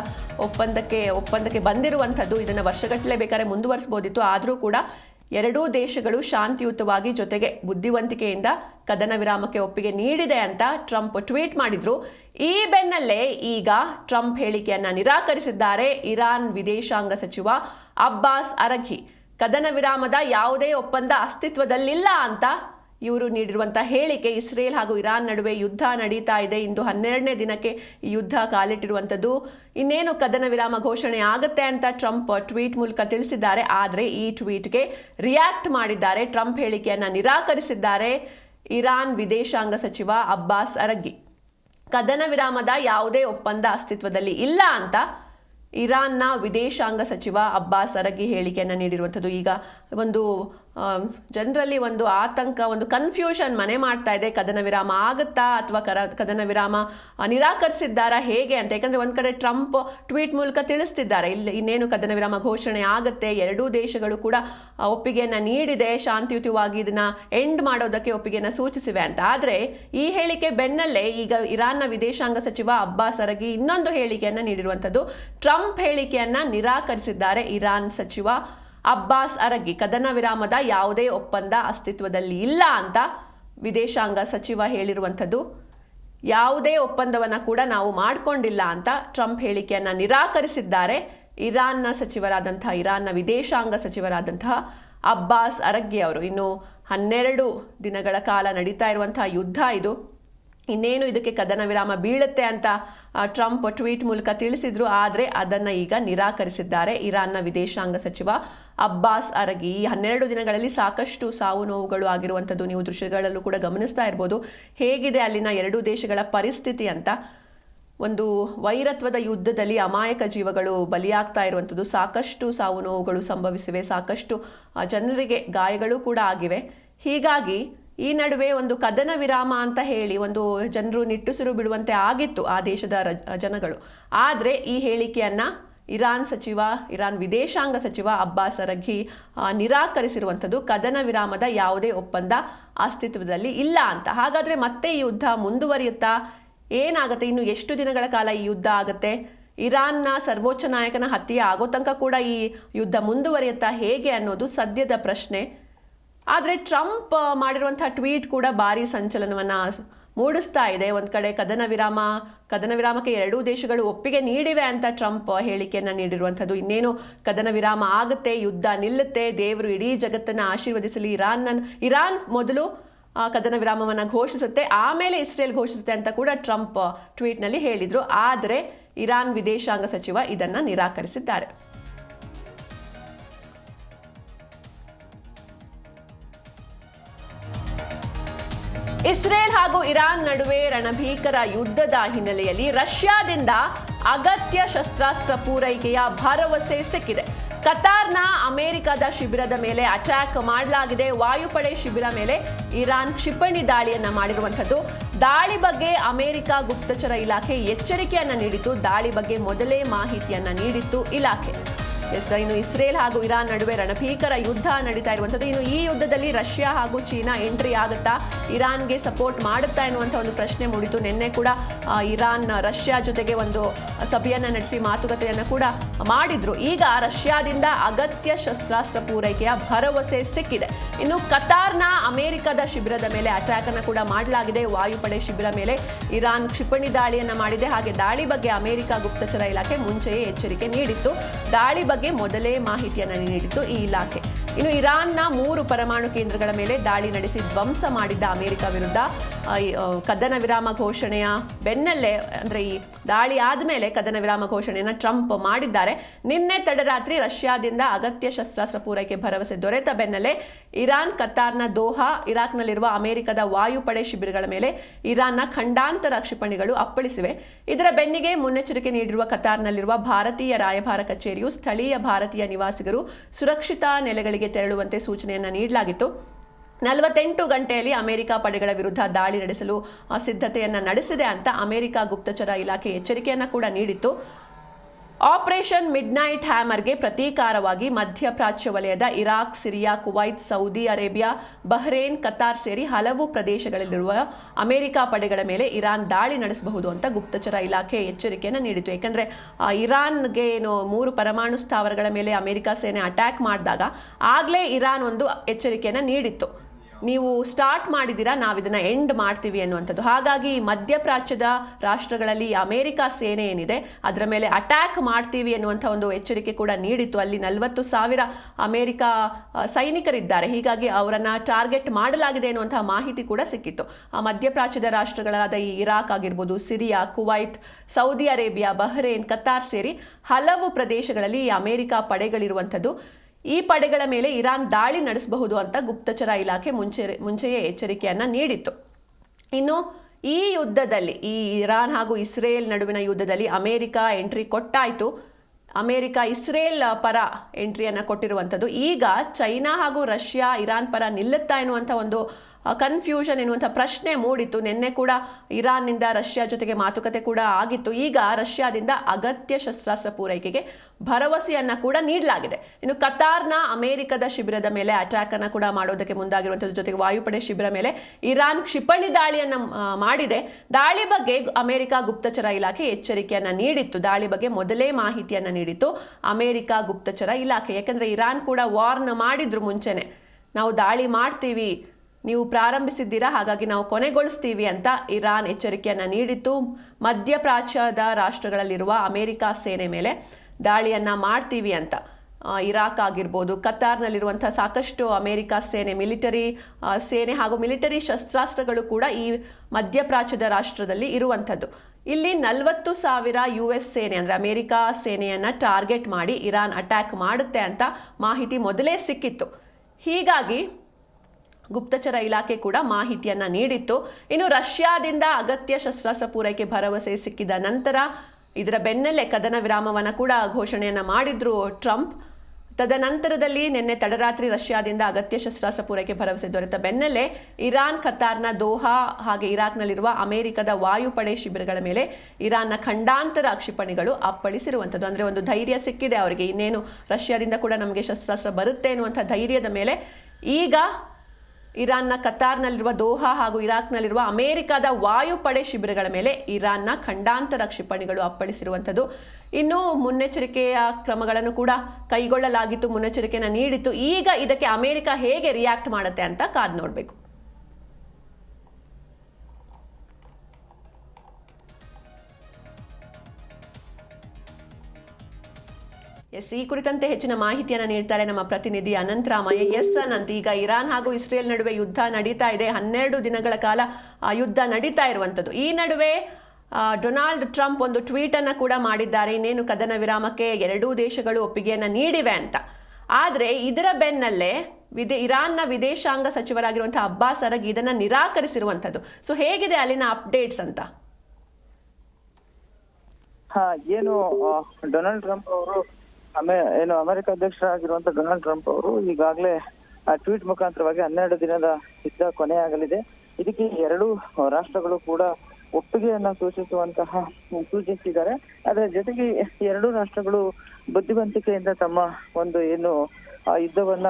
ಒಪ್ಪಂದಕ್ಕೆ ಒಪ್ಪಂದಕ್ಕೆ ಬಂದಿರುವಂಥದ್ದು ಇದನ್ನು ವರ್ಷಗಟ್ಟಲೆ ಬೇಕಾದ್ರೆ ಮುಂದುವರಿಸ್ಬೋದಿತ್ತು. ಆದರೂ ಕೂಡ ಎರಡೂ ದೇಶಗಳು ಶಾಂತಿಯುತವಾಗಿ ಜೊತೆಗೆ ಬುದ್ಧಿವಂತಿಕೆಯಿಂದ ಕದನ ವಿರಾಮಕ್ಕೆ ಒಪ್ಪಿಗೆ ನೀಡಿದೆ ಅಂತ ಟ್ರಂಪ್ ಟ್ವೀಟ್ ಮಾಡಿದ್ರು. ಈ ಬೆನ್ನಲ್ಲೇ ಈಗ ಟ್ರಂಪ್ ಹೇಳಿಕೆಯನ್ನ ನಿರಾಕರಿಸಿದ್ದಾರೆ ಇರಾನ್ ವಿದೇಶಾಂಗ ಸಚಿವ ಅಬ್ಬಾಸ್ ಅರಘಿ ಕದನ ವಿರಾಮದ ಯಾವುದೇ ಒಪ್ಪಂದ ಅಸ್ತಿತ್ವದಲ್ಲಿಲ್ಲ ಅಂತ ಇವರು ನೀಡಿರುವಂಥ ಹೇಳಿಕೆ ಇಸ್ರೇಲ್ ಹಾಗೂ ಇರಾನ್ ನಡುವೆ ಯುದ್ಧ ನಡೀತಾ ಇದೆ. ಇಂದು ಹನ್ನೆರಡನೇ ದಿನಕ್ಕೆ ಯುದ್ಧ ಕಾಲಿಟ್ಟಿರುವಂಥದ್ದು ಇನ್ನೇನು ಕದನ ವಿರಾಮ ಘೋಷಣೆ ಆಗುತ್ತೆ ಅಂತ ಟ್ರಂಪ್ ಟ್ವೀಟ್ ಮೂಲಕ ತಿಳಿಸಿದ್ದಾರೆ. ಆದರೆ ಈ ಟ್ವೀಟ್ಗೆ ರಿಯಾಕ್ಟ್ ಮಾಡಿದ್ದಾರೆ. ಟ್ರಂಪ್ ಹೇಳಿಕೆಯನ್ನು ನಿರಾಕರಿಸಿದ್ದಾರೆ ಇರಾನ್ ವಿದೇಶಾಂಗ ಸಚಿವ ಅಬ್ಬಾಸ್ ಅರಗ್ಗಿ. ಕದನ ವಿರಾಮದ ಯಾವುದೇ ಒಪ್ಪಂದ ಅಸ್ತಿತ್ವದಲ್ಲಿ ಇಲ್ಲ ಅಂತ ಇರಾನ್ನ ವಿದೇಶಾಂಗ ಸಚಿವ ಅಬ್ಬಾಸ್ ಅರಗಿ ಹೇಳಿಕೆಯನ್ನು ನೀಡಿರುವಂಥದ್ದು. ಈಗ ಒಂದು ಜನರಲ್ಲಿ ಒಂದು ಆತಂಕ, ಒಂದು ಕನ್ಫ್ಯೂಷನ್ ಮನೆ ಮಾಡ್ತಾ ಇದೆ. ಕದನ ವಿರಾಮ ಆಗುತ್ತಾ ಅಥವಾ ಕರ, ಕದನ ವಿರಾಮ ನಿರಾಕರಿಸಿದ್ದಾರಾ ಹೇಗೆ ಅಂತ? ಯಾಕಂದರೆ ಒಂದು ಕಡೆ ಟ್ರಂಪ್ ಟ್ವೀಟ್ ಮೂಲಕ ತಿಳಿಸ್ತಿದ್ದಾರೆ. ಇಲ್ಲಿ ಇನ್ನೇನು ಕದನ ವಿರಾಮ ಘೋಷಣೆ ಆಗುತ್ತೆ? ಎರಡೂ ದೇಶಗಳು ಕೂಡ ಒಪ್ಪಿಗೆಯನ್ನ ನೀಡಿದೆ. ಶಾಂತಿಯುತವಾಗಿ ಇದನ್ನು ಎಂಡ್ ಮಾಡೋದಕ್ಕೆ ಒಪ್ಪಿಗೆಯನ್ನು ಸೂಚಿಸಿವೆ ಅಂತ. ಆದರೆ ಈ ಹೇಳಿಕೆ ಬೆನ್ನಲ್ಲೇ ಈಗ ಇರಾನ್ನ ವಿದೇಶಾಂಗ ಸಚಿವ ಅಬ್ಬಾಸ್ ಅರಗಿ ಇನ್ನೊಂದು ಹೇಳಿಕೆಯನ್ನು ನೀಡಿರುವಂಥದ್ದು. ಟ್ರಂಪ್ ಹೇಳಿಕೆಯನ್ನು ನಿರಾಕರಿಸಿದ್ದಾರೆ ಇರಾನ್ ಸಚಿವ ಅಬ್ಬಾಸ್ ಅರಗಿ ಕದನ ವಿರಾಮದ ಯಾವುದೇ ಒಪ್ಪಂದ ಅಸ್ತಿತ್ವದಲ್ಲಿ ಇಲ್ಲ ಅಂತ ವಿದೇಶಾಂಗ ಸಚಿವ ಹೇಳಿರುವಂಥದ್ದು. ಯಾವುದೇ ಒಪ್ಪಂದವನ್ನು ಕೂಡ ನಾವು ಮಾಡಿಕೊಂಡಿಲ್ಲ ಅಂತ ಟ್ರಂಪ್ ಹೇಳಿಕೆಯನ್ನು ನಿರಾಕರಿಸಿದ್ದಾರೆ. ಇರಾನ್ನ ಸಚಿವರಾದಂತಹ, ಇರಾನ್ನ ವಿದೇಶಾಂಗ ಸಚಿವರಾದಂತಹ ಅಬ್ಬಾಸ್ ಅರಗ್ಗಿ ಅವರು. ಇನ್ನು ಹನ್ನೆರಡು ದಿನಗಳ ಕಾಲ ನಡೀತಾ ಇರುವಂತಹ ಯುದ್ಧ ಇದು. ಇನ್ನೇನು ಇದಕ್ಕೆ ಕದನ ವಿರಾಮ ಬೀಳುತ್ತೆ ಅಂತ ಟ್ರಂಪ್ ಟ್ವೀಟ್ ಮೂಲಕ ತಿಳಿಸಿದ್ರು. ಆದರೆ ಅದನ್ನು ಈಗ ನಿರಾಕರಿಸಿದ್ದಾರೆ ಇರಾನ್ನ ವಿದೇಶಾಂಗ ಸಚಿವ ಅಬ್ಬಾಸ್ ಅರಗಿ. ಈ ಹನ್ನೆರಡು ದಿನಗಳಲ್ಲಿ ಸಾಕಷ್ಟು ಸಾವು ನೋವುಗಳು ಆಗಿರುವಂಥದ್ದು ನೀವು ದೃಶ್ಯಗಳಲ್ಲೂ ಕೂಡ ಗಮನಿಸ್ತಾ ಇರ್ಬೋದು. ಹೇಗಿದೆ ಅಲ್ಲಿನ ಎರಡೂ ದೇಶಗಳ ಪರಿಸ್ಥಿತಿ ಅಂತ? ಒಂದು ವೈರತ್ವದ ಯುದ್ಧದಲ್ಲಿ ಅಮಾಯಕ ಜೀವಗಳು ಬಲಿಯಾಗ್ತಾ ಇರುವಂಥದ್ದು. ಸಾಕಷ್ಟು ಸಾವು ನೋವುಗಳು ಸಂಭವಿಸಿವೆ. ಸಾಕಷ್ಟು ಜನರಿಗೆ ಗಾಯಗಳು ಕೂಡ ಆಗಿವೆ. ಹೀಗಾಗಿ ಈ ನಡುವೆ ಒಂದು ಕದನ ವಿರಾಮ ಅಂತ ಹೇಳಿ ಒಂದು ಜನರು ನಿಟ್ಟುಸಿರು ಬಿಡುವಂತೆ ಆಗಿತ್ತು ಆ ದೇಶದ ಜನಗಳು. ಆದರೆ ಈ ಹೇಳಿಕೆಯನ್ನು ಇರಾನ್ ಸಚಿವ, ಇರಾನ್ ವಿದೇಶಾಂಗ ಸಚಿವ ಅಬ್ಬಾಸ್ ಅರಘಿ ನಿರಾಕರಿಸಿರುವಂಥದ್ದು ಕದನ ವಿರಾಮದ ಯಾವುದೇ ಒಪ್ಪಂದ ಅಸ್ತಿತ್ವದಲ್ಲಿ ಇಲ್ಲ ಅಂತ. ಹಾಗಾದರೆ ಮತ್ತೆ ಈ ಯುದ್ಧ ಮುಂದುವರಿಯುತ್ತಾ? ಏನಾಗುತ್ತೆ? ಇನ್ನು ಎಷ್ಟು ದಿನಗಳ ಕಾಲ ಈ ಯುದ್ಧ ಆಗುತ್ತೆ? ಇರಾನ್ನ ಸರ್ವೋಚ್ಚ ನಾಯಕನ ಹತ್ಯೆ ಆಗೋ ತನಕ ಕೂಡ ಈ ಯುದ್ಧ ಮುಂದುವರಿಯುತ್ತಾ ಹೇಗೆ ಅನ್ನೋದು ಸದ್ಯದ ಪ್ರಶ್ನೆ. ಆದರೆ ಟ್ರಂಪ್ ಮಾಡಿರುವಂಥ ಟ್ವೀಟ್ ಕೂಡ ಭಾರಿ ಸಂಚಲನವನ್ನು ಮೂಡಿಸ್ತಾ ಇದೆ. ಒಂದು ಕಡೆ ಕದನ ವಿರಾಮ, ಕದನ ವಿರಾಮಕ್ಕೆ ಎರಡೂ ದೇಶಗಳು ಒಪ್ಪಿಗೆ ನೀಡಿವೆ ಅಂತ ಟ್ರಂಪ್ ಹೇಳಿಕೆಯನ್ನು ನೀಡಿರುವಂಥದ್ದು. ಇನ್ನೇನು ಕದನ ವಿರಾಮ ಆಗುತ್ತೆ, ಯುದ್ಧ ನಿಲ್ಲುತ್ತೆ, ದೇವರು ಇಡೀ ಜಗತ್ತನ್ನು ಆಶೀರ್ವದಿಸಲಿ. ಇರಾನ್ನ, ಇರಾನ್ ಮೊದಲು ಕದನ ವಿರಾಮವನ್ನು ಘೋಷಿಸುತ್ತೆ, ಆಮೇಲೆ ಇಸ್ರೇಲ್ ಘೋಷಿಸುತ್ತೆ ಅಂತ ಕೂಡ ಟ್ರಂಪ್ ಟ್ವೀಟ್ನಲ್ಲಿ ಹೇಳಿದರು. ಆದರೆ ಇರಾನ್ ವಿದೇಶಾಂಗ ಸಚಿವ ಇದನ್ನು ನಿರಾಕರಿಸಿದ್ದಾರೆ. ಇಸ್ರೇಲ್ ಹಾಗೂ ಇರಾನ್ ನಡುವೆ ರಣಭೀಕರ ಯುದ್ಧದ ಹಿನ್ನೆಲೆಯಲ್ಲಿ ರಷ್ಯಾದಿಂದ ಅಗತ್ಯ ಶಸ್ತ್ರಾಸ್ತ್ರ ಪೂರೈಕೆಯ ಭರವಸೆ ಸಿಕ್ಕಿದೆ. ಕತಾರ್ನ ಅಮೆರಿಕದ ಶಿಬಿರದ ಮೇಲೆ ಅಟ್ಯಾಕ್ ಮಾಡಲಾಗಿದೆ. ವಾಯುಪಡೆ ಶಿಬಿರ ಮೇಲೆ ಇರಾನ್ ಕ್ಷಿಪಣಿ ದಾಳಿಯನ್ನು ಮಾಡಿರುವಂಥದ್ದು. ದಾಳಿ ಬಗ್ಗೆ ಅಮೆರಿಕ ಗುಪ್ತಚರ ಇಲಾಖೆ ಎಚ್ಚರಿಕೆಯನ್ನು ನೀಡಿತು ದಾಳಿ ಬಗ್ಗೆ ಮೊದಲೇ ಮಾಹಿತಿಯನ್ನು ನೀಡಿತ್ತು ಇಲಾಖೆ. ಎಸ್ ಇನ್ನು ಇಸ್ರೇಲ್ ಹಾಗೂ ಇರಾನ್ ನಡುವೆ ರಣಭೀಕರ ಯುದ್ಧ ನಡೀತಾ ಇರುವಂಥದ್ದು. ಇನ್ನು ಈ ಯುದ್ಧದಲ್ಲಿ ರಷ್ಯಾ ಹಾಗೂ ಚೀನಾ ಎಂಟ್ರಿ ಆಗುತ್ತಾ ಇರಾನ್ಗೆ ಸಪೋರ್ಟ್ ಮಾಡುತ್ತಾ ಎನ್ನುವಂಥ ಒಂದು ಪ್ರಶ್ನೆ ಮೂಡಿತು. ನಿನ್ನೆ ಕೂಡ ಇರಾನ್, ರಷ್ಯಾ ಜೊತೆಗೆ ಒಂದು ಸಭೆಯನ್ನು ನಡೆಸಿ ಮಾತುಕತೆಯನ್ನು ಕೂಡ ಮಾಡಿದ್ರು. ಈಗ ರಷ್ಯಾದಿಂದ ಅಗತ್ಯ ಶಸ್ತ್ರಾಸ್ತ್ರ ಪೂರೈಕೆಯ ಭರವಸೆ ಸಿಕ್ಕಿದೆ. ಇನ್ನು ಕತಾರ್ನ ಅಮೆರಿಕದ ಶಿಬಿರದ ಮೇಲೆ ಅಟ್ಯಾಕ್ ಅನ್ನು ಕೂಡ ಮಾಡಲಾಗಿದೆ. ವಾಯುಪಡೆ ಶಿಬಿರ ಮೇಲೆ ಇರಾನ್ ಕ್ಷಿಪಣಿ ದಾಳಿಯನ್ನ ಮಾಡಿದೆ. ಹಾಗೆ ದಾಳಿ ಬಗ್ಗೆ ಅಮೆರಿಕ ಗುಪ್ತಚರ ಇಲಾಖೆ ಮುಂಚೆಯೇ ಎಚ್ಚರಿಕೆ ನೀಡಿತ್ತು. ದಾಳಿ ಮೊದಲೇ ಮಾಹಿತಿಯನ್ನು ನೀಡಿತ್ತು ಈ ಇಲಾಖೆ. ಇನ್ನು ಇರಾನ್ನ ಮೂರು ಪರಮಾಣು ಕೇಂದ್ರಗಳ ಮೇಲೆ ದಾಳಿ ನಡೆಸಿ ಧ್ವಂಸ ಮಾಡಿದ್ದ ಅಮೆರಿಕ ವಿರುದ್ಧ ಕದನ ವಿರಾಮ ಘೋಷಣೆಯ ಬೆನ್ನಲ್ಲೇ, ಅಂದ್ರೆ ಈ ದಾಳಿ ಆದಮೇಲೆ ಕದನ ವಿರಾಮ ಘೋಷಣೆಯನ್ನು ಟ್ರಂಪ್ ಮಾಡಿದ್ದಾರೆ. ನಿನ್ನೆ ತಡರಾತ್ರಿ ರಷ್ಯಾದಿಂದ ಅಗತ್ಯ ಶಸ್ತ್ರಾಸ್ತ್ರ ಪೂರೈಕೆ ಭರವಸೆ ದೊರೆತ ಬೆನ್ನಲ್ಲೇ ಇರಾನ್, ಕತಾರ್ನ ದೋಹಾ, ಇರಾಕ್ನಲ್ಲಿರುವ ಅಮೆರಿಕದ ವಾಯುಪಡೆ ಶಿಬಿರಗಳ ಮೇಲೆ ಇರಾನ್ನ ಖಂಡಾಂತರ ಕ್ಷಿಪಣಿಗಳು ಅಪ್ಪಳಿಸಿವೆ. ಇದರ ಬೆನ್ನಿಗೆ ಮುನ್ನೆಚ್ಚರಿಕೆ ನೀಡಿರುವ ಕತಾರ್ನಲ್ಲಿರುವ ಭಾರತೀಯ ರಾಯಭಾರ ಕಚೇರಿಯು ಸ್ಥಳೀಯ ಭಾರತೀಯ ನಿವಾಸಿಗರು ಸುರಕ್ಷಿತ ನೆಲೆಗಳಿಗೆ ತೆರಳುವಂತೆ ಸೂಚನೆಯನ್ನ ನೀಡಲಾಗಿತ್ತು. ನಲವತ್ತೆಂಟು ಗಂಟೆಯಲ್ಲಿ ಅಮೆರಿಕ ಪಡೆಗಳ ವಿರುದ್ಧ ದಾಳಿ ನಡೆಸಲು ಸಿದ್ಧತೆಯನ್ನ ನಡೆಸಿದೆ ಅಂತ ಅಮೆರಿಕ ಗುಪ್ತಚರ ಇಲಾಖೆ ಎಚ್ಚರಿಕೆಯನ್ನ ಕೂಡ ನೀಡಿತ್ತು. ಆಪರೇಷನ್ ಮಿಡ್ನೈಟ್ ಹ್ಯಾಮರ್ಗೆ ಪ್ರತೀಕಾರವಾಗಿ ಮಧ್ಯಪ್ರಾಚ್ಯ ವಲಯದ Iraq, Syria, Kuwait, Saudi Arabia, Bahrain, Qatar ಸೇರಿ ಹಲವು ಪ್ರದೇಶಗಳಲ್ಲಿರುವ ಅಮೆರಿಕ ಪಡೆಗಳ ಮೇಲೆ ಇರಾನ್ ದಾಳಿ ನಡೆಸಬಹುದು ಅಂತ ಗುಪ್ತಚರ ಇಲಾಖೆ ಎಚ್ಚರಿಕೆಯನ್ನು ನೀಡಿತು ಏಕೆಂದರೆ ಇರಾನ್ಗೆ ಏನು ಮೂರು ಪರಮಾಣು ಸ್ಥಾವರಗಳ ಮೇಲೆ ಅಮೆರಿಕ ಸೇನೆ ಅಟ್ಯಾಕ್ ಮಾಡಿದಾಗ ಆಗಲೇ ಇರಾನ್ ಒಂದು ಎಚ್ಚರಿಕೆಯನ್ನು ನೀಡಿತ್ತು. ನೀವು ಸ್ಟಾರ್ಟ್ ಮಾಡಿದ್ದೀರಾ ನಾವು ಇದನ್ನ ಎಂಡ್ ಮಾಡ್ತೀವಿ ಅನ್ನುವಂಥದ್ದು. ಹಾಗಾಗಿ ಮಧ್ಯಪ್ರಾಚ್ಯದ ರಾಷ್ಟ್ರಗಳಲ್ಲಿ ಅಮೆರಿಕ ಸೇನೆ ಏನಿದೆ, ಅದರ ಮೇಲೆ ಅಟ್ಯಾಕ್ ಮಾಡ್ತೀವಿ ಅನ್ನುವಂಥ ಒಂದು ಎಚ್ಚರಿಕೆ ಕೂಡ ನೀಡಿತ್ತು. ಅಲ್ಲಿ ನಲವತ್ತು ಸಾವಿರ ಅಮೆರಿಕ ಸೈನಿಕರಿದ್ದಾರೆ. ಹೀಗಾಗಿ ಅವರನ್ನ ಟಾರ್ಗೆಟ್ ಮಾಡಲಾಗಿದೆ ಅನ್ನುವಂತಹ ಮಾಹಿತಿ ಕೂಡ ಸಿಕ್ಕಿತ್ತು. ಆ ಮಧ್ಯಪ್ರಾಚ್ಯದ ರಾಷ್ಟ್ರಗಳಾದ ಈ ಇರಾಕ್ ಆಗಿರ್ಬೋದು, Syria, Kuwait, Saudi Arabia, Bahrain, Qatar ಸೇರಿ ಹಲವು ಪ್ರದೇಶಗಳಲ್ಲಿ ಅಮೆರಿಕ ಪಡೆಗಳಿರುವಂಥದ್ದು. ಈ ಪಡೆಗಳ ಮೇಲೆ ಇರಾನ್ ದಾಳಿ ನಡೆಸಬಹುದು ಅಂತ ಗುಪ್ತಚರ ಇಲಾಖೆ ಮುಂಚೆ, ಮುಂಚೆಯೇ ಎಚ್ಚರಿಕೆಯನ್ನು ನೀಡಿತ್ತು. ಇನ್ನು ಈ ಯುದ್ಧದಲ್ಲಿ, ಈ ಇರಾನ್ ಹಾಗೂ ಇಸ್ರೇಲ್ ನಡುವಿನ ಯುದ್ಧದಲ್ಲಿ ಅಮೆರಿಕ ಎಂಟ್ರಿ ಕೊಟ್ಟಾಯಿತು. ಅಮೆರಿಕ ಇಸ್ರೇಲ್ ಪರ ಎಂಟ್ರಿಯನ್ನು ಕೊಟ್ಟಿರುವಂಥದ್ದು. ಈಗ ಚೈನಾ ಹಾಗೂ ರಷ್ಯಾ ಇರಾನ್ ಪರ ನಿಲ್ಲುತ್ತಾ ಎನ್ನುವಂಥ ಒಂದು ಕನ್ಫ್ಯೂಷನ್ ಎನ್ನುವಂಥ ಪ್ರಶ್ನೆ ಮೂಡಿತ್ತು. ನಿನ್ನೆ ಕೂಡ ಇರಾನ್ನಿಂದ ರಷ್ಯಾ ಜೊತೆಗೆ ಮಾತುಕತೆ ಕೂಡ ಆಗಿತ್ತು. ಈಗ ರಷ್ಯಾದಿಂದ ಅಗತ್ಯ ಶಸ್ತ್ರಾಸ್ತ್ರ ಪೂರೈಕೆಗೆ ಭರವಸೆಯನ್ನು ಕೂಡ ನೀಡಲಾಗಿದೆ. ಇನ್ನು ಕತಾರ್ನ ಅಮೆರಿಕದ ಶಿಬಿರದ ಮೇಲೆ ಅಟ್ಯಾಕ್ ಅನ್ನು ಕೂಡ ಮಾಡೋದಕ್ಕೆ ಮುಂದಾಗಿರುವಂಥದ್ದು ಜೊತೆಗೆ ವಾಯುಪಡೆ ಶಿಬಿರ ಮೇಲೆ ಇರಾನ್ ಕ್ಷಿಪಣಿ ದಾಳಿಯನ್ನು ಮಾಡಿದೆ. ದಾಳಿ ಬಗ್ಗೆ ಅಮೆರಿಕ ಗುಪ್ತಚರ ಇಲಾಖೆ ಎಚ್ಚರಿಕೆಯನ್ನು ನೀಡಿತ್ತು. ದಾಳಿ ಬಗ್ಗೆ ಮೊದಲೇ ಮಾಹಿತಿಯನ್ನು ನೀಡಿತ್ತು ಅಮೆರಿಕ ಗುಪ್ತಚರ ಇಲಾಖೆ. ಯಾಕಂದರೆ ಇರಾನ್ ಕೂಡ ವಾರ್ನ್ ಮಾಡಿದ್ರು ಮುಂಚೆನೆ. ನಾವು ದಾಳಿ ಮಾಡ್ತೀವಿ ನೀವು ಪ್ರಾರಂಭಿಸಿದ್ದೀರಾ? ಹಾಗಾಗಿ ನಾವು ಕೊನೆಗೊಳಿಸ್ತೀವಿ ಅಂತ ಇರಾನ್ ಎಚ್ಚರಿಕೆಯನ್ನು ನೀಡಿತ್ತು ಮಧ್ಯಪ್ರಾಚ್ಯದ ರಾಷ್ಟ್ರಗಳಲ್ಲಿರುವ ಅಮೆರಿಕ ಸೇನೆ ಮೇಲೆ ದಾಳಿಯನ್ನು ಮಾಡ್ತೀವಿ ಅಂತ. ಇರಾಕ್ ಆಗಿರ್ಬೋದು ಕತಾರ್ನಲ್ಲಿರುವಂಥ ಸಾಕಷ್ಟು ಅಮೆರಿಕ ಸೇನೆ ಮಿಲಿಟರಿ ಸೇನೆ ಹಾಗೂ ಮಿಲಿಟರಿ ಶಸ್ತ್ರಾಸ್ತ್ರಗಳು ಕೂಡ ಈ ಮಧ್ಯಪ್ರಾಚ್ಯದ ರಾಷ್ಟ್ರದಲ್ಲಿ ಇರುವಂಥದ್ದು. ಇಲ್ಲಿ ನಲವತ್ತು ಸಾವಿರ ಯು ಎಸ್ ಸೇನೆ ಅಂದರೆ ಅಮೆರಿಕ ಸೇನೆಯನ್ನು ಟಾರ್ಗೆಟ್ ಮಾಡಿ ಇರಾನ್ ಅಟ್ಯಾಕ್ ಮಾಡುತ್ತೆ ಅಂತ ಮಾಹಿತಿ ಮೊದಲೇ ಸಿಕ್ಕಿತ್ತು. ಹೀಗಾಗಿ ಗುಪ್ತಚರ ಇಲಾಖೆ ಕೂಡ ಮಾಹಿತಿಯನ್ನ ನೀಡಿತ್ತು. ಇನ್ನು ರಷ್ಯಾದಿಂದ ಅಗತ್ಯ ಶಸ್ತ್ರಾಸ್ತ್ರ ಪೂರೈಕೆ ಭರವಸೆ ಸಿಕ್ಕಿದ ನಂತರ ಇದರ ಬೆನ್ನಲ್ಲೇ ಕದನ ವಿರಾಮವನ್ನು ಕೂಡ ಘೋಷಣೆಯನ್ನ ಮಾಡಿದ್ರು ಟ್ರಂಪ್. ತದನಂತರದಲ್ಲಿ ನಿನ್ನೆ ತಡರಾತ್ರಿ ರಷ್ಯಾದಿಂದ ಅಗತ್ಯ ಶಸ್ತ್ರಾಸ್ತ್ರ ಪೂರೈಕೆ ಭರವಸೆ ದೊರೆತ ಬೆನ್ನಲ್ಲೇ ಇರಾನ್, ಕತಾರ್ನ ದೋಹಾ ಹಾಗೆ ಇರಾಕ್ನಲ್ಲಿರುವ ಅಮೆರಿಕದ ವಾಯುಪಡೆ ಶಿಬಿರಗಳ ಮೇಲೆ ಇರಾನ್ನ ಖಂಡಾಂತರ ಕ್ಷಿಪಣಿಗಳು ಅಪ್ಪಳಿಸಿರುವಂಥದ್ದು. ಅಂದರೆ ಒಂದು ಧೈರ್ಯ ಸಿಕ್ಕಿದೆ ಅವರಿಗೆ. ಇನ್ನೇನು ರಷ್ಯಾದಿಂದ ಕೂಡ ನಮಗೆ ಶಸ್ತ್ರಾಸ್ತ್ರ ಬರುತ್ತೆ ಅನ್ನುವಂಥ ಧೈರ್ಯದ ಮೇಲೆ ಈಗ ಇರಾನ್ನ ಕತಾರ್ನಲ್ಲಿರುವ ದೋಹಾ ಹಾಗೂ ಇರಾಕ್ನಲ್ಲಿರುವ ಅಮೆರಿಕದ ವಾಯುಪಡೆ ಶಿಬಿರಗಳ ಮೇಲೆ ಇರಾನ್ನ ಖಂಡಾಂತರ ಕ್ಷಿಪಣಿಗಳು ಅಪ್ಪಳಿಸಿರುವಂಥದ್ದು. ಇನ್ನು ಮುನ್ನೆಚ್ಚರಿಕೆಯ ಕ್ರಮಗಳನ್ನು ಕೂಡ ಕೈಗೊಳ್ಳಲಾಗಿತ್ತು, ಮುನ್ನೆಚ್ಚರಿಕೆಯನ್ನು ನೀಡಿತ್ತು. ಈಗ ಇದಕ್ಕೆ ಅಮೆರಿಕ ಹೇಗೆ ರಿಯಾಕ್ಟ್ ಮಾಡುತ್ತೆ ಅಂತ ಕಾದ್ ನೋಡಬೇಕು. ಎಸ್ ಈ ಕುರಿತಂತೆ ಹೆಚ್ಚಿನ ಮಾಹಿತಿಯನ್ನು ನೀಡ್ತಾರೆ ನಮ್ಮ ಪ್ರತಿನಿಧಿ ಅನಂತರಾಮಯ್ಯ. ಎಸ್ ಅನಂತ್ ಈಗ ಇರಾನ್ ಹಾಗೂ ಇಸ್ರೇಲ್ ನಡುವೆ ಯುದ್ಧ ನಡೀತಾ ಇದೆ. ಹನ್ನೆರಡು ದಿನಗಳ ಕಾಲ ಯುದ್ಧ ನಡೀತಾ ಇರುವಂಥದ್ದು. ಈ ನಡುವೆ ಡೊನಾಲ್ಡ್ ಟ್ರಂಪ್ ಒಂದು ಟ್ವೀಟ್ ಅನ್ನ ಕೂಡ ಮಾಡಿದ್ದಾರೆ. ಇನ್ನೇನು ಕದನ ವಿರಾಮಕ್ಕೆ ಎರಡೂ ದೇಶಗಳು ಒಪ್ಪಿಗೆಯನ್ನ ನೀಡಿವೆ ಅಂತ. ಆದರೆ, ಇದರ ಬೆನ್ನಲ್ಲೇ ವಿದೇ, ಇರಾನ್ನ ವಿದೇಶಾಂಗ ಸಚಿವರಾಗಿರುವಂತಹ ಅಬ್ಬಾಸ್ ಅರಗ್ ಇದನ್ನ ನಿರಾಕರಿಸಿರುವಂಥದ್ದು. ಸೊ ಹೇಗಿದೆ ಅಲ್ಲಿನ ಅಪ್ಡೇಟ್ಸ್ ಅಂತ? ಏನು ಡೊನಾಲ್ಡ್ ಟ್ರಂಪ್ ಅವರು ಏನು ಅಮೆರಿಕ ಅಧ್ಯಕ್ಷರಾಗಿರುವಂತ ಡೊನಾಲ್ಡ್ ಟ್ರಂಪ್ ಅವರು ಈಗಾಗಲೇ ಟ್ವೀಟ್ ಮುಖಾಂತರವಾಗಿ ಹನ್ನೆರಡು ದಿನದ ಯುದ್ಧ ಕೊನೆಯಾಗಲಿದೆ. ಇದಕ್ಕೆ ಎರಡು ರಾಷ್ಟ್ರಗಳು ಕೂಡ ಒಪ್ಪಿಗೆಯನ್ನ ಸೂಚಿಸುವಂತಹ ಸೂಚಿಸಿದ್ದಾರೆ. ಅದರ ಜೊತೆಗೆ ಎರಡೂ ರಾಷ್ಟ್ರಗಳು ಬುದ್ಧಿವಂತಿಕೆಯಿಂದ ತಮ್ಮ ಒಂದು ಏನು ಯುದ್ಧವನ್ನ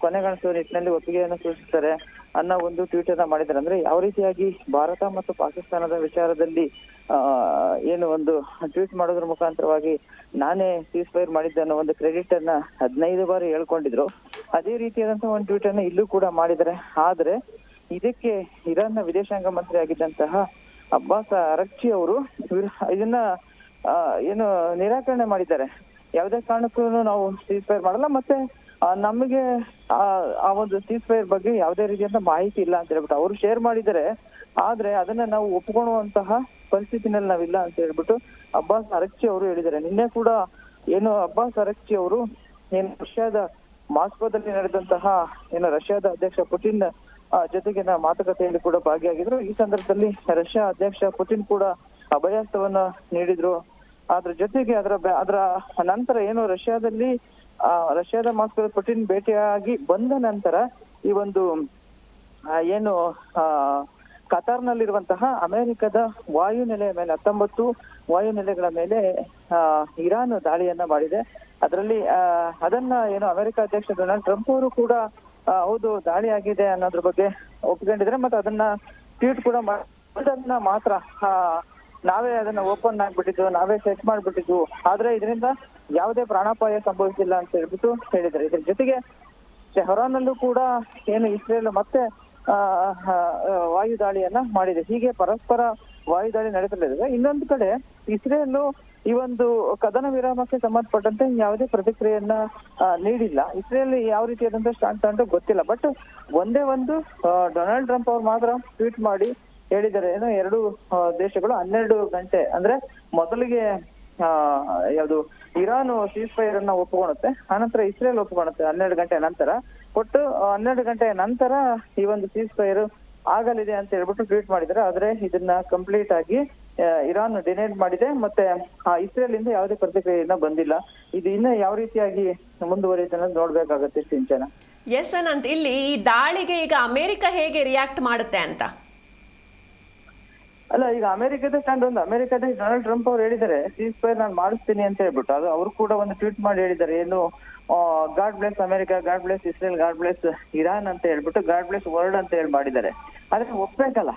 ಕೊನೆಗಾಣಿಸುವ ನಿಟ್ಟಿನಲ್ಲಿ ಒಪ್ಪಿಗೆಯನ್ನು ಸೂಚಿಸ್ತಾರೆ. ಅನ್ನೋ ಒಂದು ಟ್ವೀಟ್ ಅನ್ನ ಮಾಡಿದ್ದಾರೆ ಅಂದ್ರೆ ಯಾವ ರೀತಿಯಾಗಿ ಭಾರತ ಮತ್ತು ಪಾಕಿಸ್ತಾನದ ವಿಚಾರದಲ್ಲಿ ಏನು ಒಂದು ಟ್ವೀಟ್ ಮಾಡೋದ್ರ ಮುಖಾಂತರವಾಗಿ ನಾನೇ ಸೀಸ್ ಫೈರ್ ಮಾಡಿದ್ದೆ ಅನ್ನೋ ಒಂದು ಕ್ರೆಡಿಟ್ ಅನ್ನ ಹದಿನೈದು ಬಾರಿ ಹೇಳ್ಕೊಂಡಿದ್ರು. ಅದೇ ರೀತಿಯಾದಂತಹ ಒಂದು ಟ್ವೀಟ್ ಅನ್ನ ಇಲ್ಲೂ ಕೂಡ ಮಾಡಿದ್ದಾರೆ. ಆದ್ರೆ ಇದಕ್ಕೆ ಇರಾನ್ನ ವಿದೇಶಾಂಗ ಮಂತ್ರಿ ಆಗಿದ್ದಂತಹ ಅಬ್ಬಾಸ್ ಅರಕ್ಷಿ ಅವರು ವಿರ- ಇದನ್ನ ಏನು ನಿರಾಕರಣೆ ಮಾಡಿದ್ದಾರೆ. ಯಾವುದೇ ಕಾರಣಕ್ಕೂ ನಾವು ಸೀಸ್ ಫೈರ್ ಮಾಡಲ್ಲ, ಮತ್ತೆ ನಮಗೆ, ಆ ಒಂದು ಸೀಸ್ ಫೈರ್ ಬಗ್ಗೆ ಯಾವುದೇ ರೀತಿಯಂತ ಮಾಹಿತಿ ಇಲ್ಲ ಅಂತ ಹೇಳ್ಬಿಟ್ಟು ಅವರು ಶೇರ್ ಮಾಡಿದರೆ ಆದ್ರೆ ಅದನ್ನ ನಾವು ಒಪ್ಕೊಳ್ಳುವಂತಹ ಪರಿಸ್ಥಿತಿನಲ್ಲಿ ನಾವಿಲ್ಲ ಅಂತ ಹೇಳ್ಬಿಟ್ಟು ಅಬ್ಬಾಸ್ ಅರಕ್ಷಿ ಅವರು ಹೇಳಿದ್ದಾರೆ. ನಿನ್ನೆ ಕೂಡ ಏನು ಅಬ್ಬಾಸ್ ಅರಕ್ಷಿ ಅವರು ಏನು ರಷ್ಯಾದ ಮಾಸ್ಕೋದಲ್ಲಿ ನಡೆದಂತಹ ಏನು ರಷ್ಯಾದ ಅಧ್ಯಕ್ಷ ಪುಟಿನ್ ಜೊತೆಗಿನ ಮಾತುಕತೆಯಲ್ಲಿ ಕೂಡ ಭಾಗಿಯಾಗಿದ್ರು. ಈ ಸಂದರ್ಭದಲ್ಲಿ ರಷ್ಯಾ ಅಧ್ಯಕ್ಷ ಪುಟಿನ್ ಕೂಡ ಅಭಯಾಸ್ತವನ್ನ ನೀಡಿದ್ರು. ಅದ್ರ ಜೊತೆಗೆ ಅದರ ಅದರ ನಂತರ ಏನು ರಷ್ಯಾದಲ್ಲಿ ರಷ್ಯಾದ ಮಾಸ್ಕೋ ಪುಟಿನ್ ಭೇಟಿಯಾಗಿ ಬಂದ ನಂತರ ಈ ಒಂದು ಏನು ಕತಾರ್ನಲ್ಲಿರುವಂತಹ ಅಮೆರಿಕದ ವಾಯುನೆಲೆಯ ಮೇಲೆ, ಹತ್ತೊಂಬತ್ತು ವಾಯುನೆಲೆಗಳ ಮೇಲೆ ಇರಾನ್ ದಾಳಿಯನ್ನ ಮಾಡಿದೆ. ಅದರಲ್ಲಿ ಅದನ್ನ ಏನು ಅಮೆರಿಕ ಅಧ್ಯಕ್ಷ ಡೊನಾಲ್ಡ್ ಟ್ರಂಪ್ ಅವರು ಕೂಡ ಹೌದು ದಾಳಿ ಆಗಿದೆ ಅನ್ನೋದ್ರ ಬಗ್ಗೆ ಒಪ್ಕೊಂಡಿದ್ರೆ ಮತ್ತೆ ಅದನ್ನ ಟ್ವೀಟ್ ಕೂಡ ಅದನ್ನ ಮಾತ್ರ ನಾವೇ ಅದನ್ನ ಓಪನ್ ಆಗ್ಬಿಟ್ಟಿದ್ದು, ನಾವೇ ಸೆಟ್ ಮಾಡ್ಬಿಟ್ಟಿದ್ವು ಆದ್ರೆ ಇದರಿಂದ ಯಾವುದೇ ಪ್ರಾಣಾಪಾಯ ಸಂಭವಿಸಿಲ್ಲ ಅಂತ ಹೇಳ್ಬಿಟ್ಟು ಹೇಳಿದ್ದಾರೆ ಇದ್ರ ಜೊತೆಗೆ ಟೆಹರಾನಲ್ಲೂ ಕೂಡ ಏನು ಇಸ್ರೇಲ್ ಮತ್ತೆ ಆ, ಆ, ವಾಯು ದಾಳಿಯನ್ನ ಮಾಡಿದೆ. ಹೀಗೆ ಪರಸ್ಪರ ವಾಯುದಾಳಿ ದಾಳಿ ನಡೀತಲಿದೆ ಇನ್ನೊಂದು ಕಡೆ ಇಸ್ರೇಲ್ ಈ ಒಂದು ಕದನ ವಿರಾಮಕ್ಕೆ ಸಂಬಂಧಪಟ್ಟಂತೆ ಯಾವುದೇ ಪ್ರತಿಕ್ರಿಯೆಯನ್ನ ನೀಡಿಲ್ಲ. ಇಸ್ರೇಲ್ ಯಾವ ರೀತಿಯಾದಂತಹ ಸ್ಟ್ಯಾಂಡ್ ತಗೊಂಡು ಗೊತ್ತಿಲ್ಲ. ಬಟ್ ಒಂದೇ ಒಂದು ಡೊನಾಲ್ಡ್ ಟ್ರಂಪ್ ಅವ್ರು ಮಾತ್ರ ಟ್ವೀಟ್ ಮಾಡಿ ಹೇಳಿದ್ದಾರೆ. ಏನು ಎರಡು ದೇಶಗಳು ಹನ್ನೆರಡು ಗಂಟೆ ಅಂದ್ರೆ ಮೊದಲಿಗೆ ಯಾವುದು ಇರಾನ್ ಸೀಸ್ ಫೈರ್ ಅನ್ನ ಒಪ್ಪಿಕೊಳ್ಳುತ್ತೆ ಆನಂತರ ಇಸ್ರೇಲ್ ಒಪ್ಪಿಕೊಳ್ಳುತ್ತೆ ಹನ್ನೆರಡು ಗಂಟೆ ನಂತರ. ಒಟ್ಟು ಹನ್ನೆರಡು ಗಂಟೆ ನಂತರ ಈ ಒಂದು ಸೀಸ್ ಫೈರ್ ಆಗಲಿದೆ ಅಂತ ಹೇಳ್ಬಿಟ್ಟು ಟ್ವೀಟ್ ಮಾಡಿದ್ದಾರೆ. ಆದ್ರೆ ಇದನ್ನ ಕಂಪ್ಲೀಟ್ ಆಗಿ ಇರಾನ್ ಡಿನೈಡ್ ಮಾಡಿದೆ. ಮತ್ತೆ ಆ, ಇಸ್ರೇಲ್ ಇಂದ ಯಾವುದೇ ಪ್ರತಿಕ್ರಿಯೆ ಇನ್ನ ಬಂದಿಲ್ಲ. ಇದು ಇನ್ನ ಯಾವ ರೀತಿಯಾಗಿ ಮುಂದುವರಿಯುತ್ತೆ ಅನ್ನೋದು ನೋಡ್ಬೇಕಾಗತ್ತೆ ಸಿಂಚನ. ಎಸ್ ಅನಂತ್. ಇಲ್ಲಿ ಈ ದಾಳಿಗೆ ಈಗ ಅಮೆರಿಕ ಹೇಗೆ ರಿಯಾಕ್ಟ್ ಮಾಡುತ್ತೆ ಅಂತ? ಅಲ್ಲ, ಈಗ ಅಮೆರಿಕದ ಸ್ಟ್ಯಾಂಡ್ ಒಂದು. ಅಮೆರಿಕದ ಡೊನಾಲ್ಡ್ ಟ್ರಂಪ್ ಅವ್ರು ಹೇಳಿದ್ದಾರೆ ಸೀಸ್ ಫೈರ್ ನಾನು ಮಾಡಿಸ್ತೀನಿ ಅಂತ ಹೇಳ್ಬಿಟ್ಟು. ಅದು ಅವರು ಕೂಡ ಒಂದು ಟ್ವೀಟ್ ಮಾಡಿ ಹೇಳಿದ್ದಾರೆ, ಏನು God bless America God bless Israel God bless Iran ಅಂತ ಹೇಳ್ಬಿಟ್ಟು ಗಾಡ್ ಬ್ಲೆಸ್ ವರ್ಲ್ಡ್ ಅಂತ ಹೇಳಿ ಮಾಡಿದ್ದಾರೆ. ಆದ್ರೆ ಒಪ್ಬೇಕಲ್ಲ.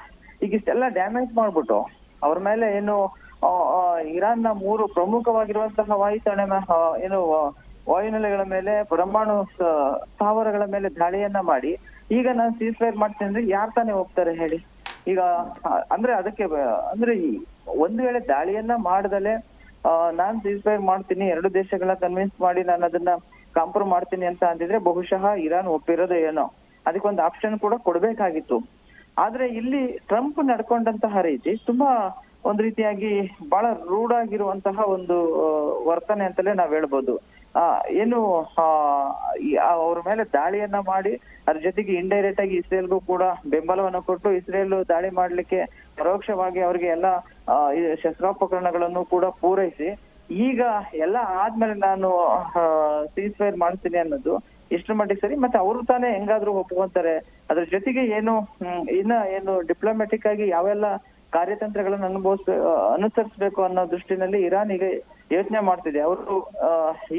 ಈಗ ಇಷ್ಟೆಲ್ಲ ಡ್ಯಾಮೇಜ್ ಮಾಡ್ಬಿಟ್ಟು, ಅವ್ರ ಮೇಲೆ ಏನು ಇರಾನ್ನ ಮೂರು ಪ್ರಮುಖವಾಗಿರುವಂತಹ ವಾಯುತಾಣ ಏನು ವಾಯುನೆಲೆಗಳ ಮೇಲೆ, ಪರಮಾಣು ಸ್ಥಾವರಗಳ ಮೇಲೆ ದಾಳಿಯನ್ನ ಮಾಡಿ, ಈಗ ನಾನು ಸೀಸ್ ಫೈರ್ ಮಾಡ್ತೀನಿ ಅಂದ್ರೆ ಯಾರು ತಾನೇ ಹೋಗ್ತಾರೆ ಹೇಳಿ? ಈಗ ಅಂದ್ರೆ ಅದಕ್ಕೆ, ಅಂದ್ರೆ ಒಂದು ವೇಳೆ ದಾಳಿಯನ್ನ ಮಾಡದಲೆ ನಾನ್ ಸೀಸ್ಫೈರ್ ಮಾಡ್ತೀನಿ, ಎರಡು ದೇಶಗಳ ಕನ್ವಿನ್ಸ್ ಮಾಡಿ ನಾನು ಅದನ್ನ ಕಾಂಪ್ರ ಮಾಡ್ತೀನಿ ಅಂತ ಅಂದಿದ್ರೆ ಬಹುಶಃ ಇರಾನ್ ಒಪ್ಪಿರೋದು ಏನೋ. ಅದಕ್ಕೊಂದು ಆಪ್ಷನ್ ಕೂಡ ಕೊಡ್ಬೇಕಾಗಿತ್ತು. ಆದ್ರೆ ಇಲ್ಲಿ ಟ್ರಂಪ್ ನಡ್ಕೊಂಡಂತಹ ರೀತಿ ತುಂಬಾ ಒಂದ್ ರೀತಿಯಾಗಿ ಬಹಳ ರೂಢ್ ಆಗಿರುವಂತಹ ಒಂದು ವರ್ತನೆ ಅಂತಲೇ ನಾವ್ ಹೇಳ್ಬೋದು. ಏನು ಅವ್ರ ಮೇಲೆ ದಾಳಿಯನ್ನ ಮಾಡಿ, ಅದ್ರ ಜೊತೆಗೆ ಇಂಡೈರೆಕ್ಟ್ ಆಗಿ ಇಸ್ರೇಲ್ಗೂ ಕೂಡ ಬೆಂಬಲವನ್ನು ಕೊಟ್ಟು ಇಸ್ರೇಲ್ ದಾಳಿ ಮಾಡ್ಲಿಕ್ಕೆ ಪರೋಕ್ಷವಾಗಿ ಅವ್ರಿಗೆ ಎಲ್ಲ ಶಸ್ತ್ರೋಪಕರಣಗಳನ್ನು ಕೂಡ ಪೂರೈಸಿ, ಈಗ ಎಲ್ಲ ಆದ್ಮೇಲೆ ನಾನು ಸೀಸ್ ಫೈರ್ ಮಾಡ್ತೀನಿ ಅನ್ನೋದು ಎಷ್ಟು ಮಟ್ಟಿಗೆ ಸರಿ, ಮತ್ತೆ ಅವರು ತಾನೇ ಹೆಂಗಾದ್ರೂ ಒಪ್ಕೊಂತಾರೆ. ಅದ್ರ ಜೊತೆಗೆ ಏನು ಇನ್ನ ಏನು ಡಿಪ್ಲೊಮ್ಯಾಟಿಕ್ ಆಗಿ ಯಾವೆಲ್ಲ ಕಾರ್ಯತಂತ್ರಗಳನ್ನು ಅನುಭವಿಸ ಅನುಸರಿಸಬೇಕು ಅನ್ನೋ ದೃಷ್ಟಿನಲ್ಲಿ ಇರಾನ್ ಈಗ ಯೋಚನೆ ಮಾಡ್ತಿದೆ. ಅವರು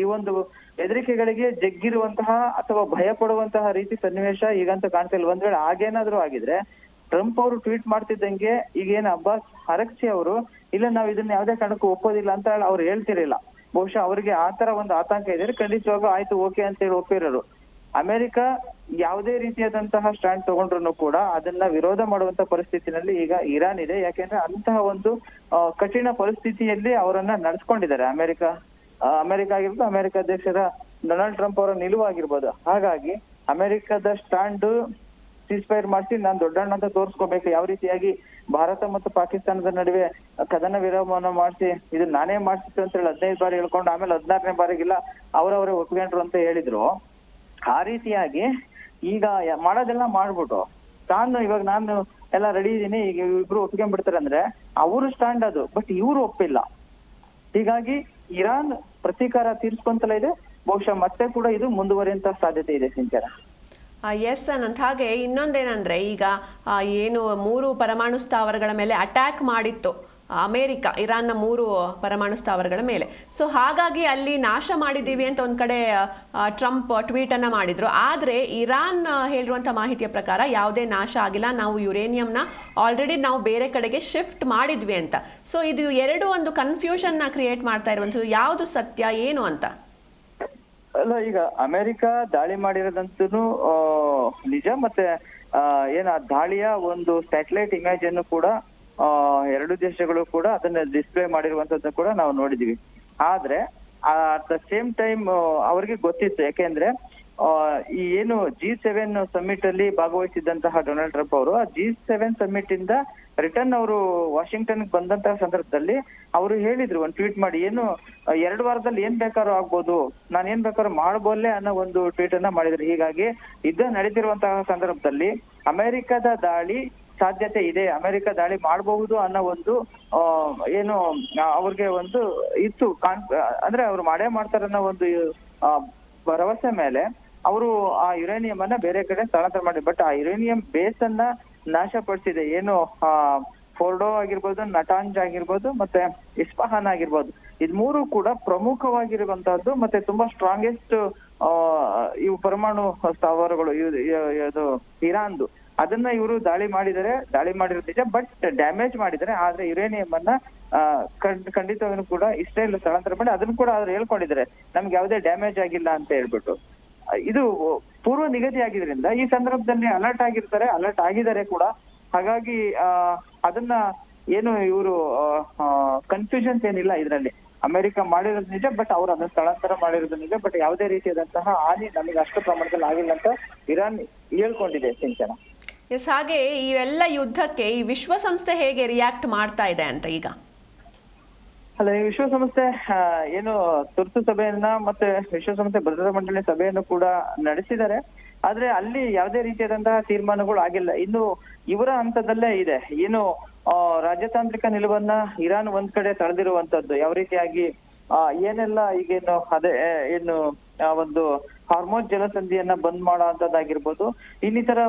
ಈ ಒಂದು ಹೆದರಿಕೆಗಳಿಗೆ ಜಗ್ಗಿರುವಂತಹ ಅಥವಾ ಭಯ ಪಡುವಂತಹ ರೀತಿ ಸನ್ನಿವೇಶ ಈಗಂತೂ ಕಾಣ್ತಿಲ್ಲ ಒಂದ್ ವೇಳೆ ಆಗೇನಾದ್ರೂ ಆಗಿದ್ರೆ ಟ್ರಂಪ್ ಅವರು ಟ್ವೀಟ್ ಮಾಡ್ತಿದ್ದಂಗೆ ಈಗೇನು ಅಬ್ಬಾಸ್ ಹರಕ್ಸಿ ಅವರು, ಇಲ್ಲ ನಾವು ಇದನ್ನ ಯಾವುದೇ ಕಾರಣಕ್ಕೂ ಒಪ್ಪೋದಿಲ್ಲ ಅಂತ ಅವ್ರು ಹೇಳ್ತಿರಲಿಲ್ಲ. ಬಹುಶಃ ಅವರಿಗೆ ಆ ತರ ಒಂದು ಆತಂಕ ಇದೆ. ಖಂಡಿತವಾಗೂ ಆಯ್ತು, ಓಕೆ ಅಂತ ಹೇಳಿ ಒಪ್ಪಿರೋರು. ಅಮೆರಿಕ ಯಾವುದೇ ರೀತಿಯಾದಂತಹ ಸ್ಟ್ಯಾಂಡ್ ತಗೊಂಡ್ರು ಕೂಡ ಅದನ್ನ ವಿರೋಧ ಮಾಡುವಂತ ಪರಿಸ್ಥಿತಿನಲ್ಲಿ ಈಗ ಇರಾನ್ ಇದೆ. ಯಾಕೆಂದ್ರೆ ಅಂತಹ ಒಂದು ಕಠಿಣ ಪರಿಸ್ಥಿತಿಯಲ್ಲಿ ಅವರನ್ನ ನಡೆಸ್ಕೊಂಡಿದ್ದಾರೆ. ಅಮೆರಿಕ ಅಮೆರಿಕ ಆಗಿರ್ಬೋದು, ಅಮೆರಿಕ ಅಧ್ಯಕ್ಷರ ಡೊನಾಲ್ಡ್ ಟ್ರಂಪ್ ಅವರ ನಿಲುವಾಗಿರ್ಬೋದು ಹಾಗಾಗಿ ಅಮೆರಿಕದ ಸ್ಟ್ಯಾಂಡ್ ಸೀಸ್ಫೈರ್ ಮಾಡಿಸಿ ನಾನು ದೊಡ್ಡಣ್ಣ ಅಂತ ತೋರಿಸ್ಕೋಬೇಕು. ಯಾವ ರೀತಿಯಾಗಿ ಭಾರತ ಮತ್ತು ಪಾಕಿಸ್ತಾನದ ನಡುವೆ ಕದನ ವಿರಾಮವನ್ನು ಮಾಡಿಸಿ, ಇದು ನಾನೇ ಮಾಡಿಸಿತ್ತು ಅಂತ ಹೇಳಿ ಹದಿನೈದು ಬಾರಿ ಹೇಳ್ಕೊಂಡು ಆಮೇಲೆ ಹದಿನಾರನೇ ಬಾರಿಗಿಲ್ಲ ಅವರವರೇ ಒಪ್ಕೊಂಡ್ರು ಅಂತ ಹೇಳಿದ್ರು. ಆ ರೀತಿಯಾಗಿ ಈಗ ಮಾಡೋದೆಲ್ಲ ಮಾಡ್ಬಿಟ್ಟು ತಾನು ಇವಾಗ ನಾನು ಎಲ್ಲ ರೆಡಿ ಇದ್ದೀನಿ, ಈಗ ಇಬ್ರು ಒಪ್ಕೊಂಡ್ಬಿಡ್ತಾರೆ ಅಂದ್ರೆ ಅವರು ಸ್ಟ್ಯಾಂಡ್ ಅದು ಬಟ್ ಇವ್ರು ಒಪ್ಪಿಲ್ಲ. ಹೀಗಾಗಿ ಇರಾನ್ ಪ್ರತೀಕಾರ ತೀರ್ಸ್ಕೊಂತಲೇ ಇದೆ, ಬಹುಶಃ ಮತ್ತೆ ಕೂಡ ಇದು ಮುಂದುವರಿಯುವಂತ ಸಾಧ್ಯತೆ ಇದೆ ಸಿಂಚನ ಎಸ್ ಅನ್ನಂತ ಹಾಗೆ ಇನ್ನೊಂದೇನಂದ್ರೆ ಈಗ ಏನು ಮೂರು ಪರಮಾಣು ಸ್ಥಾವರಗಳ ಮೇಲೆ ಅಟ್ಯಾಕ್ ಮಾಡಿತ್ತು. ಅಮೇರಿಕ, ಇರಾನ್ನ ಮೂರು ಪರಮಾಣು ಸ್ಥಾವರಗಳ ಮೇಲೆ. ಸೊ ಹಾಗಾಗಿ ಅಲ್ಲಿ ನಾಶ ಮಾಡಿದ್ದೀವಿ ಅಂತ ಒಂದು ಕಡೆ ಟ್ರಂಪ್ ಟ್ವೀಟನ್ನು ಮಾಡಿದರು. ಆದರೆ ಇರಾನ್ ಹೇಳಿರುವಂಥ ಮಾಹಿತಿಯ ಪ್ರಕಾರ ಯಾವುದೇ ನಾಶ ಆಗಿಲ್ಲ. ನಾವು ಯುರೇನಿಯಂನ ಆಲ್ರೆಡಿ ನಾವು ಬೇರೆ ಕಡೆಗೆ ಶಿಫ್ಟ್ ಮಾಡಿದ್ವಿ ಅಂತ. ಸೊ ಇದು ಎರಡು ಒಂದು ಕನ್ಫ್ಯೂಷನ್ನ ಕ್ರಿಯೇಟ್ ಮಾಡ್ತಾ ಇರುವಂಥದ್ದು. ಯಾವುದು ಸತ್ಯ, ಏನು ಅಂತ? ಅಲ್ಲ, ಈಗ ಅಮೆರಿಕ ದಾಳಿ ಮಾಡಿರೋದಂತೂ ನಿಜ ಮತ್ತೆ ಏನ ದಾಳಿಯ ಒಂದು ಸ್ಯಾಟಲೈಟ್ ಇಮೇಜ್ ಅನ್ನು ಕೂಡ ಎರಡು ದೇಶಗಳು ಕೂಡ ಅದನ್ನ ಡಿಸ್ಪ್ಲೇ ಮಾಡಿರುವಂತದ್ದು ಕೂಡ ನಾವು ನೋಡಿದೀವಿ. ಆದ್ರೆ ಅಟ್ ದ ಸೇಮ್ ಟೈಮ್ ಅವರಿಗೆ ಗೊತ್ತಿತ್ತು. ಯಾಕೆಂದ್ರೆ ಈ ಏನು ಜಿ ಸೆವೆನ್ ಸಮ್ಮಿಟ್ ಅಲ್ಲಿ ಭಾಗವಹಿಸಿದಂತಹ ಡೊನಾಲ್ಡ್ ಟ್ರಂಪ್ ಅವರು, ಆ ಜಿ ಸೆವೆನ್ ಸಮ್ಮಿಟ್ ಇಂದ ರಿಟರ್ನ್ ಅವರು ವಾಷಿಂಗ್ಟನ್ ಬಂದಂತಹ ಸಂದರ್ಭದಲ್ಲಿ ಅವರು ಹೇಳಿದ್ರು, ಒಂದು ಟ್ವೀಟ್ ಮಾಡಿ, ಏನು ಎರಡು ವಾರದಲ್ಲಿ ಏನ್ ಬೇಕಾದ್ರೂ ಆಗ್ಬೋದು. ನಾನು ಏನ್ ಬೇಕಾದ್ರೂ ಮಾಡಬಲ್ಲೆ ಅನ್ನೋ ಒಂದು ಟ್ವೀಟ್ ಅನ್ನ ಮಾಡಿದ್ರು. ಹೀಗಾಗಿ, ಇದ್ದ ನಡೀತಿರುವಂತಹ ಸಂದರ್ಭದಲ್ಲಿ ಅಮೆರಿಕದ ದಾಳಿ ಸಾಧ್ಯತೆ ಇದೆ, ಅಮೆರಿಕ ದಾಳಿ ಮಾಡಬಹುದು ಅನ್ನೋ ಒಂದು ಏನು ಅವ್ರಿಗೆ ಒಂದು ಇತ್ತು, ಕಾನ್, ಅಂದ್ರೆ ಅವ್ರು ಮಾಡೇ ಮಾಡ್ತಾರೆ ಅನ್ನೋ ಒಂದು ಭರವಸೆ ಮೇಲೆ ಅವರು ಆ ಯುರೇನಿಯಂ ಅನ್ನ ಬೇರೆ ಕಡೆ ಸ್ಥಳಾಂತರ ಮಾಡಿ. ಬಟ್ ಆ ಯುರೇನಿಯಂ ಬೇಸ್ ಅನ್ನ ನಾಶಪಡಿಸಿದೆ. ಏನು ಫೋರ್ಡೋ ಆಗಿರ್ಬೋದು, ನಟಾಂಜ್ ಆಗಿರ್ಬೋದು, ಮತ್ತೆ ಇಸ್ಪಹಾನ್ ಆಗಿರ್ಬೋದು. ಇದ್ ಮೂರು ಕೂಡ ಪ್ರಮುಖವಾಗಿರುವಂತಹದ್ದು, ಮತ್ತೆ ತುಂಬಾ ಸ್ಟ್ರಾಂಗೆಸ್ಟ್ ಇವು ಪರಮಾಣು ಸ್ಥಾವರಗಳು ಇದು, ಇರಾನ್ದು. ಅದನ್ನ ಇವರು ದಾಳಿ ಮಾಡಿದರೆ ದಾಳಿ ಮಾಡಿರೋ ನಿಜ ಬಟ್ ಡ್ಯಾಮೇಜ್ ಮಾಡಿದರೆ ಆದ್ರೆ ಯುರೇನಿಯಂ ಅನ್ನ ಖಂಡಿತವಾಗ್ಲೂ ಕೂಡ ಇಸ್ರೇಲ್ ಸ್ಥಳಾಂತರ ಮಾಡಿ ಅದನ್ನು ಕೂಡ ಅವ್ರು ಹೇಳ್ಕೊಂಡಿದ್ದಾರೆ. ನಮ್ಗೆ ಯಾವುದೇ ಡ್ಯಾಮೇಜ್ ಆಗಿಲ್ಲ ಅಂತ ಹೇಳ್ಬಿಟ್ಟು. ಇದು ಪೂರ್ವ ನಿಗದಿ ಆಗಿದ್ರಿಂದ ಈ ಸಂದರ್ಭದಲ್ಲಿ ಅಲರ್ಟ್ ಆಗಿರ್ತಾರೆ ಅಲರ್ಟ್ ಆಗಿದ್ದಾರೆ ಕೂಡ. ಹಾಗಾಗಿ ಅದನ್ನ ಏನು ಇವರು ಕನ್ಫ್ಯೂಷನ್ಸ್ ಏನಿಲ್ಲ ಇದರಲ್ಲಿ. ಅಮೆರಿಕ ಮಾಡಿರೋದು ನಿಜ ಬಟ್ ಅವ್ರು ಅದನ್ನ ಸ್ಥಳಾಂತರ ಮಾಡಿರೋದು ನಿಜ ಬಟ್ ಯಾವುದೇ ರೀತಿಯಾದಂತಹ ಹಾನಿ ನಮಗೆ ಅಷ್ಟು ಪ್ರಮಾಣದಲ್ಲಿ ಆಗಿಲ್ಲ ಅಂತ ಇರಾನ್ ಹೇಳ್ಕೊಂಡಿದೆ, ಸಿಂಚನ. ಎಸ್, ಹಾಗೆ ಇವೆಲ್ಲ ಯುದ್ಧಕ್ಕೆ ಈ ವಿಶ್ವಸಂಸ್ಥೆ ಹೇಗೆ ರಿಯಾಕ್ಟ್ ಮಾಡ್ತಾ ಇದೆ ಅಂತ ಈಗ? ಅಲ್ಲ, ಈ ವಿಶ್ವಸಂಸ್ಥೆ ಏನು ತುರ್ತು ಸಭೆಯನ್ನ ಮತ್ತೆ ವಿಶ್ವಸಂಸ್ಥೆ ಭದ್ರತಾ ಮಂಡಳಿ ಸಭೆಯನ್ನು ಕೂಡ ನಡೆಸಿದ್ದಾರೆ. ಆದ್ರೆ ಅಲ್ಲಿ ಯಾವುದೇ ರೀತಿಯಾದಂತಹ ತೀರ್ಮಾನಗಳು ಆಗಿಲ್ಲ. ಇನ್ನು ಇವರ ಹಂತದಲ್ಲೇ ಇದೆ. ಏನು ರಾಜತಾಂತ್ರಿಕ ನಿಲುವನ್ನ ಇರಾನ್ ಒಂದ್ ಕಡೆ ತಳೆದಿರುವಂತದ್ದು. ಯಾವ ರೀತಿಯಾಗಿ ಏನೆಲ್ಲ ಈಗೇನು ಅದೇ ಏನು ಒಂದು ಹಾರ್ಮೋನ್ ಜಲಸಂಧಿಯನ್ನ ಬಂದ್ ಮಾಡುವಂತದ್ದಾಗಿರ್ಬೋದು ಇನ್ನಿತರ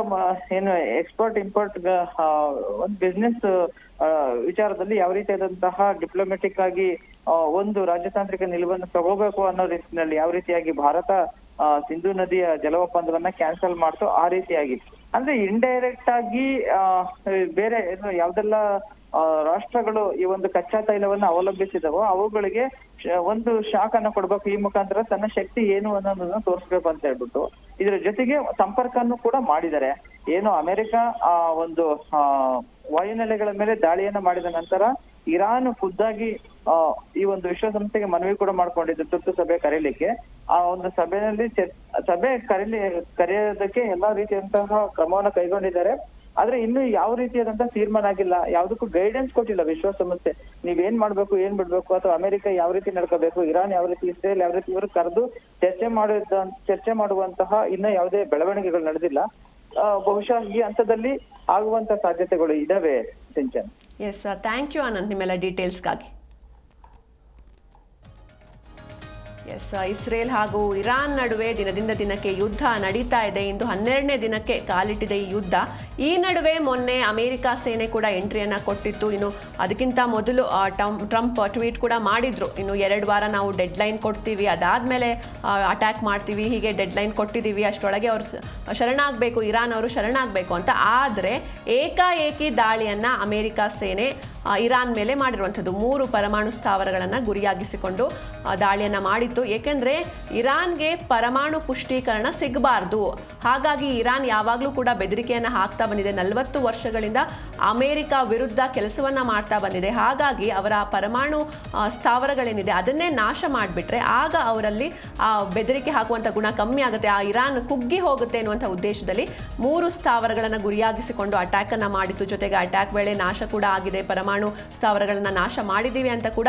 ಏನು ಎಕ್ಸ್ಪರ್ಟ್ ಇಂಪೋರ್ಟ್ ಒಂದು ಬಿಸ್ನೆಸ್ ವಿಚಾರದಲ್ಲಿ ಯಾವ ರೀತಿಯಾದಂತಹ ಡಿಪ್ಲೊಮೆಟಿಕ್ ಆಗಿ ಒಂದು ರಾಜತಾಂತ್ರಿಕ ನಿಲುವನ್ನು ತಗೋಬೇಕು ಅನ್ನೋ ರೀತಿಯಲ್ಲಿ ಯಾವ ರೀತಿಯಾಗಿ ಭಾರತ ಸಿಂಧೂ ನದಿಯ ಜಲ ಒಪ್ಪಂದವನ್ನ ಕ್ಯಾನ್ಸಲ್ ಮಾಡ್ತು ಆ ರೀತಿಯಾಗಿ ಅಂದ್ರೆ ಇಂಡೈರೆಕ್ಟ್ ಆಗಿ ಬೇರೆ ಯಾವ್ದೆಲ್ಲ ರಾಷ್ಟ್ರಗಳು ಈ ಒಂದು ಕಚ್ಚಾ ತೈಲವನ್ನು ಅವಲಂಬಿಸಿದವೋ ಅವುಗಳಿಗೆ ಒಂದು ಶಾಕ್ ಅನ್ನ ಕೊಡ್ಬೇಕು ಈ ಮುಖಾಂತರ ತನ್ನ ಶಕ್ತಿ ಏನು ಅನ್ನೋದನ್ನ ತೋರಿಸ್ಬೇಕು ಅಂತ ಹೇಳ್ಬಿಟ್ಟು ಇದ್ರ ಜೊತೆಗೆ ಸಂಪರ್ಕವನ್ನು ಕೂಡ ಮಾಡಿದ್ದಾರೆ. ಏನು ಅಮೆರಿಕ ಆ ಒಂದು ವಾಯುನೆಲೆಗಳ ಮೇಲೆ ದಾಳಿಯನ್ನ ಮಾಡಿದ ನಂತರ ಇರಾನ್ ಖುದ್ದಾಗಿ ಆ, ಈ ಒಂದು ವಿಶ್ವಸಂಸ್ಥೆಗೆ ಮನವಿ ಕೂಡ ಮಾಡ್ಕೊಂಡಿದ್ದು ತುರ್ತು ಸಭೆ ಕರೀಲಿಕ್ಕೆ. ಆ ಒಂದು ಸಭೆಯಲ್ಲಿ ಸಭೆ ಕರೀಲಿ ಕರೆಯೋದಕ್ಕೆ ಎಲ್ಲಾ ರೀತಿಯಂತಹ ಕ್ರಮವನ್ನು ಕೈಗೊಂಡಿದ್ದಾರೆ. ಆದ್ರೆ ಇನ್ನು ಯಾವ ರೀತಿಯಾದಂತಹ ತೀರ್ಮಾನ ಆಗಿಲ್ಲ. ಯಾವ್ದಕ್ಕೂ ಗೈಡೆನ್ಸ್ ಕೊಟ್ಟಿಲ್ಲ ವಿಶ್ವಸಂಸ್ಥೆ ನೀವ್ ಏನ್ ಮಾಡ್ಬೇಕು, ಏನ್ ಬಿಡ್ಬೇಕು, ಅಥವಾ ಅಮೆರಿಕ ಯಾವ ರೀತಿ ನಡ್ಕೋಬೇಕು, ಇರಾನ್ ಯಾವ ರೀತಿ, ಇಸ್ರೇಲ್ ಯಾವ ರೀತಿ ಇವರು ಕರೆದು ಚರ್ಚೆ ಮಾಡಿದ, ಚರ್ಚೆ ಮಾಡುವಂತಹ ಇನ್ನ ಯಾವುದೇ ಬೆಳವಣಿಗೆಗಳು ನಡೆದಿಲ್ಲ. ಬಹುಶಃ ಈ ಹಂತದಲ್ಲಿ ಆಗುವಂತ ಸಾಧ್ಯತೆಗಳು ಇದಾವೆ, Sinchan. Yes thank you Anant ನಿಮ್ಮೆಲ್ಲ ಡೀಟೇಲ್ಸ್ಗಾಗಿ ಎಸ್ ಇಸ್ರೇಲ್ ಹಾಗೂ ಇರಾನ್ ನಡುವೆ ದಿನದಿಂದ ದಿನಕ್ಕೆ ಯುದ್ಧ ನಡೀತಾ ಇದೆ. ಇಂದು ಹನ್ನೆರಡನೇ ದಿನಕ್ಕೆ ಕಾಲಿಟ್ಟಿದೆ ಈ ಯುದ್ಧ. ಈ ನಡುವೆ ಮೊನ್ನೆ ಅಮೆರಿಕ ಸೇನೆ ಕೂಡ ಎಂಟ್ರಿಯನ್ನು ಕೊಟ್ಟಿತ್ತು. ಇನ್ನು ಅದಕ್ಕಿಂತ ಮೊದಲು ಟ್ರಂಪ್ ಟ್ವೀಟ್ ಕೂಡ ಮಾಡಿದ್ರು. ಇನ್ನು ಎರಡು ವಾರ ನಾವು ಡೆಡ್ ಲೈನ್ ಕೊಡ್ತೀವಿ. ಅದಾದಮೇಲೆ ಅಟ್ಯಾಕ್ ಮಾಡ್ತೀವಿ. ಹೀಗೆ ಡೆಡ್ ಲೈನ್ ಕೊಟ್ಟಿದ್ದೀವಿ. ಅಷ್ಟರೊಳಗೆ ಅವರು ಶರಣಾಗಬೇಕು. ಇರಾನ್ ಅವರು ಶರಣಾಗಬೇಕು ಅಂತ. ಆದರೆ ಏಕಾಏಕಿ ದಾಳಿಯನ್ನು ಅಮೆರಿಕ ಸೇನೆ ಇರಾನ್ ಮೇಲೆ ಮಾಡಿರುವಂಥದ್ದು ಮೂರು ಪರಮಾಣು ಸ್ಥಾವರಗಳನ್ನು ಗುರಿಯಾಗಿಸಿಕೊಂಡು ದಾಳಿಯನ್ನು ಮಾಡಿತ್ತು. ಏಕೆಂದರೆ ಇರಾನ್ಗೆ ಪರಮಾಣು ಪುಷ್ಟೀಕರಣ ಸಿಗಬಾರ್ದು. ಹಾಗಾಗಿ ಇರಾನ್ ಯಾವಾಗಲೂ ಕೂಡ ಬೆದರಿಕೆಯನ್ನು ಹಾಕ್ತಾ ಬಂದಿದೆ. ನಲವತ್ತು ವರ್ಷಗಳಿಂದ ಅಮೆರಿಕ ವಿರುದ್ಧ ಕೆಲಸವನ್ನ ಮಾಡ್ತಾ ಬಂದಿದೆ. ಹಾಗಾಗಿ ಅವರ ಪರಮಾಣು ಸ್ಥಾವರಗಳೇನಿದೆ ಅದನ್ನೇ ನಾಶ ಮಾಡಿಬಿಟ್ರೆ ಆಗ ಅವರಲ್ಲಿ ಆ ಬೆದರಿಕೆ ಹಾಕುವಂಥ ಗುಣ ಕಮ್ಮಿ ಆಗುತ್ತೆ. ಆ ಇರಾನ್ ಕುಗ್ಗಿ ಹೋಗುತ್ತೆ ಅನ್ನುವಂಥ ಉದ್ದೇಶದಲ್ಲಿ ಮೂರು ಸ್ಥಾವರಗಳನ್ನು ಗುರಿಯಾಗಿಸಿಕೊಂಡು ಅಟ್ಯಾಕನ್ನು ಮಾಡಿತು ಮಾಡಿತ್ತು. ಜೊತೆಗೆ ಅಟ್ಯಾಕ್ ವೇಳೆ ನಾಶ ಕೂಡ ಆಗಿದೆ. ಪರಮಾಣು ಸ್ಥಾವರಗಳನ್ನ ನಾಶ ಮಾಡಿದ್ದೀವಿ ಅಂತ ಕೂಡ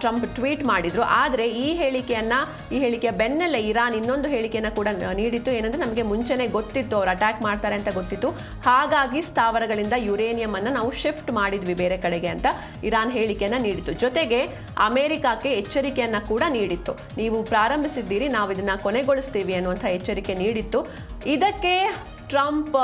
ಟ್ರಂಪ್ ಟ್ವೀಟ್ ಮಾಡಿದ್ರು. ಆದರೆ ಈ ಹೇಳಿಕೆಯನ್ನು, ಈ ಹೇಳಿಕೆಯ ಬೆನ್ನಲ್ಲೇ ಇರಾನ್ ಇನ್ನೊಂದು ಹೇಳಿಕೆಯನ್ನು ಕೂಡ ನೀಡಿತ್ತು. ಏನಂದರೆ, ನಮಗೆ ಮುಂಚೆನೆ ಗೊತ್ತಿತ್ತು ಅವ್ರು ಅಟ್ಯಾಕ್ ಮಾಡ್ತಾರೆ ಅಂತ ಗೊತ್ತಿತ್ತು. ಹಾಗಾಗಿ ಸ್ಥಾವರಗಳಿಂದ ಯುರೇನಿಯಂ ಅನ್ನು ನಾವು ಶಿಫ್ಟ್ ಮಾಡಿದ್ವಿ ಬೇರೆ ಕಡೆಗೆ ಅಂತ ಇರಾನ್ ಹೇಳಿಕೆಯನ್ನು ನೀಡಿತ್ತು. ಜೊತೆಗೆ ಅಮೆರಿಕಕ್ಕೆ ಎಚ್ಚರಿಕೆಯನ್ನು ಕೂಡ ನೀಡಿತ್ತು. ನೀವು ಪ್ರಾರಂಭಿಸಿದ್ದೀರಿ ನಾವು ಇದನ್ನು ಕೊನೆಗೊಳಿಸ್ತೀವಿ ಅನ್ನುವಂಥ ಎಚ್ಚರಿಕೆ ನೀಡಿತ್ತು. ಇದಕ್ಕೆ ಟ್ರಂಪ್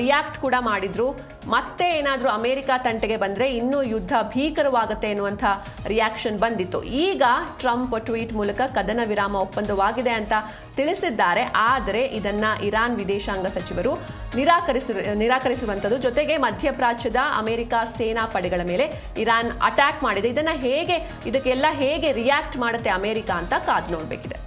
ರಿಯಾಕ್ಟ್ ಕೂಡ ಮಾಡಿದ್ರು. ಮತ್ತೆ ಏನಾದರೂ ಅಮೆರಿಕ ತಂಟೆಗೆ ಬಂದರೆ ಇನ್ನೂ ಯುದ್ಧ ಭೀಕರವಾಗುತ್ತೆ ಎನ್ನುವಂಥ ರಿಯಾಕ್ಷನ್ ಬಂದಿತ್ತು. ಈಗ ಟ್ರಂಪ್ ಟ್ವೀಟ್ ಮೂಲಕ ಕದನ ವಿರಾಮ ಒಪ್ಪಂದವಾಗಿದೆ ಅಂತ ತಿಳಿಸಿದ್ದಾರೆ. ಆದರೆ ಇದನ್ನು ಇರಾನ್ ವಿದೇಶಾಂಗ ಸಚಿವರು ನಿರಾಕರಿಸಿ ನಿರಾಕರಿಸುವಂಥದ್ದು ಜೊತೆಗೆ ಮಧ್ಯಪ್ರಾಚ್ಯದ ಅಮೆರಿಕ ಸೇನಾ ಪಡೆಗಳ ಮೇಲೆ ಇರಾನ್ ಅಟ್ಯಾಕ್ ಮಾಡಿದೆ. ಇದನ್ನು ಹೇಗೆ, ಇದಕ್ಕೆಲ್ಲ ಹೇಗೆ ರಿಯಾಕ್ಟ್ ಮಾಡುತ್ತೆ ಅಮೆರಿಕ ಅಂತ ಕಾದು ನೋಡಬೇಕಿದೆ.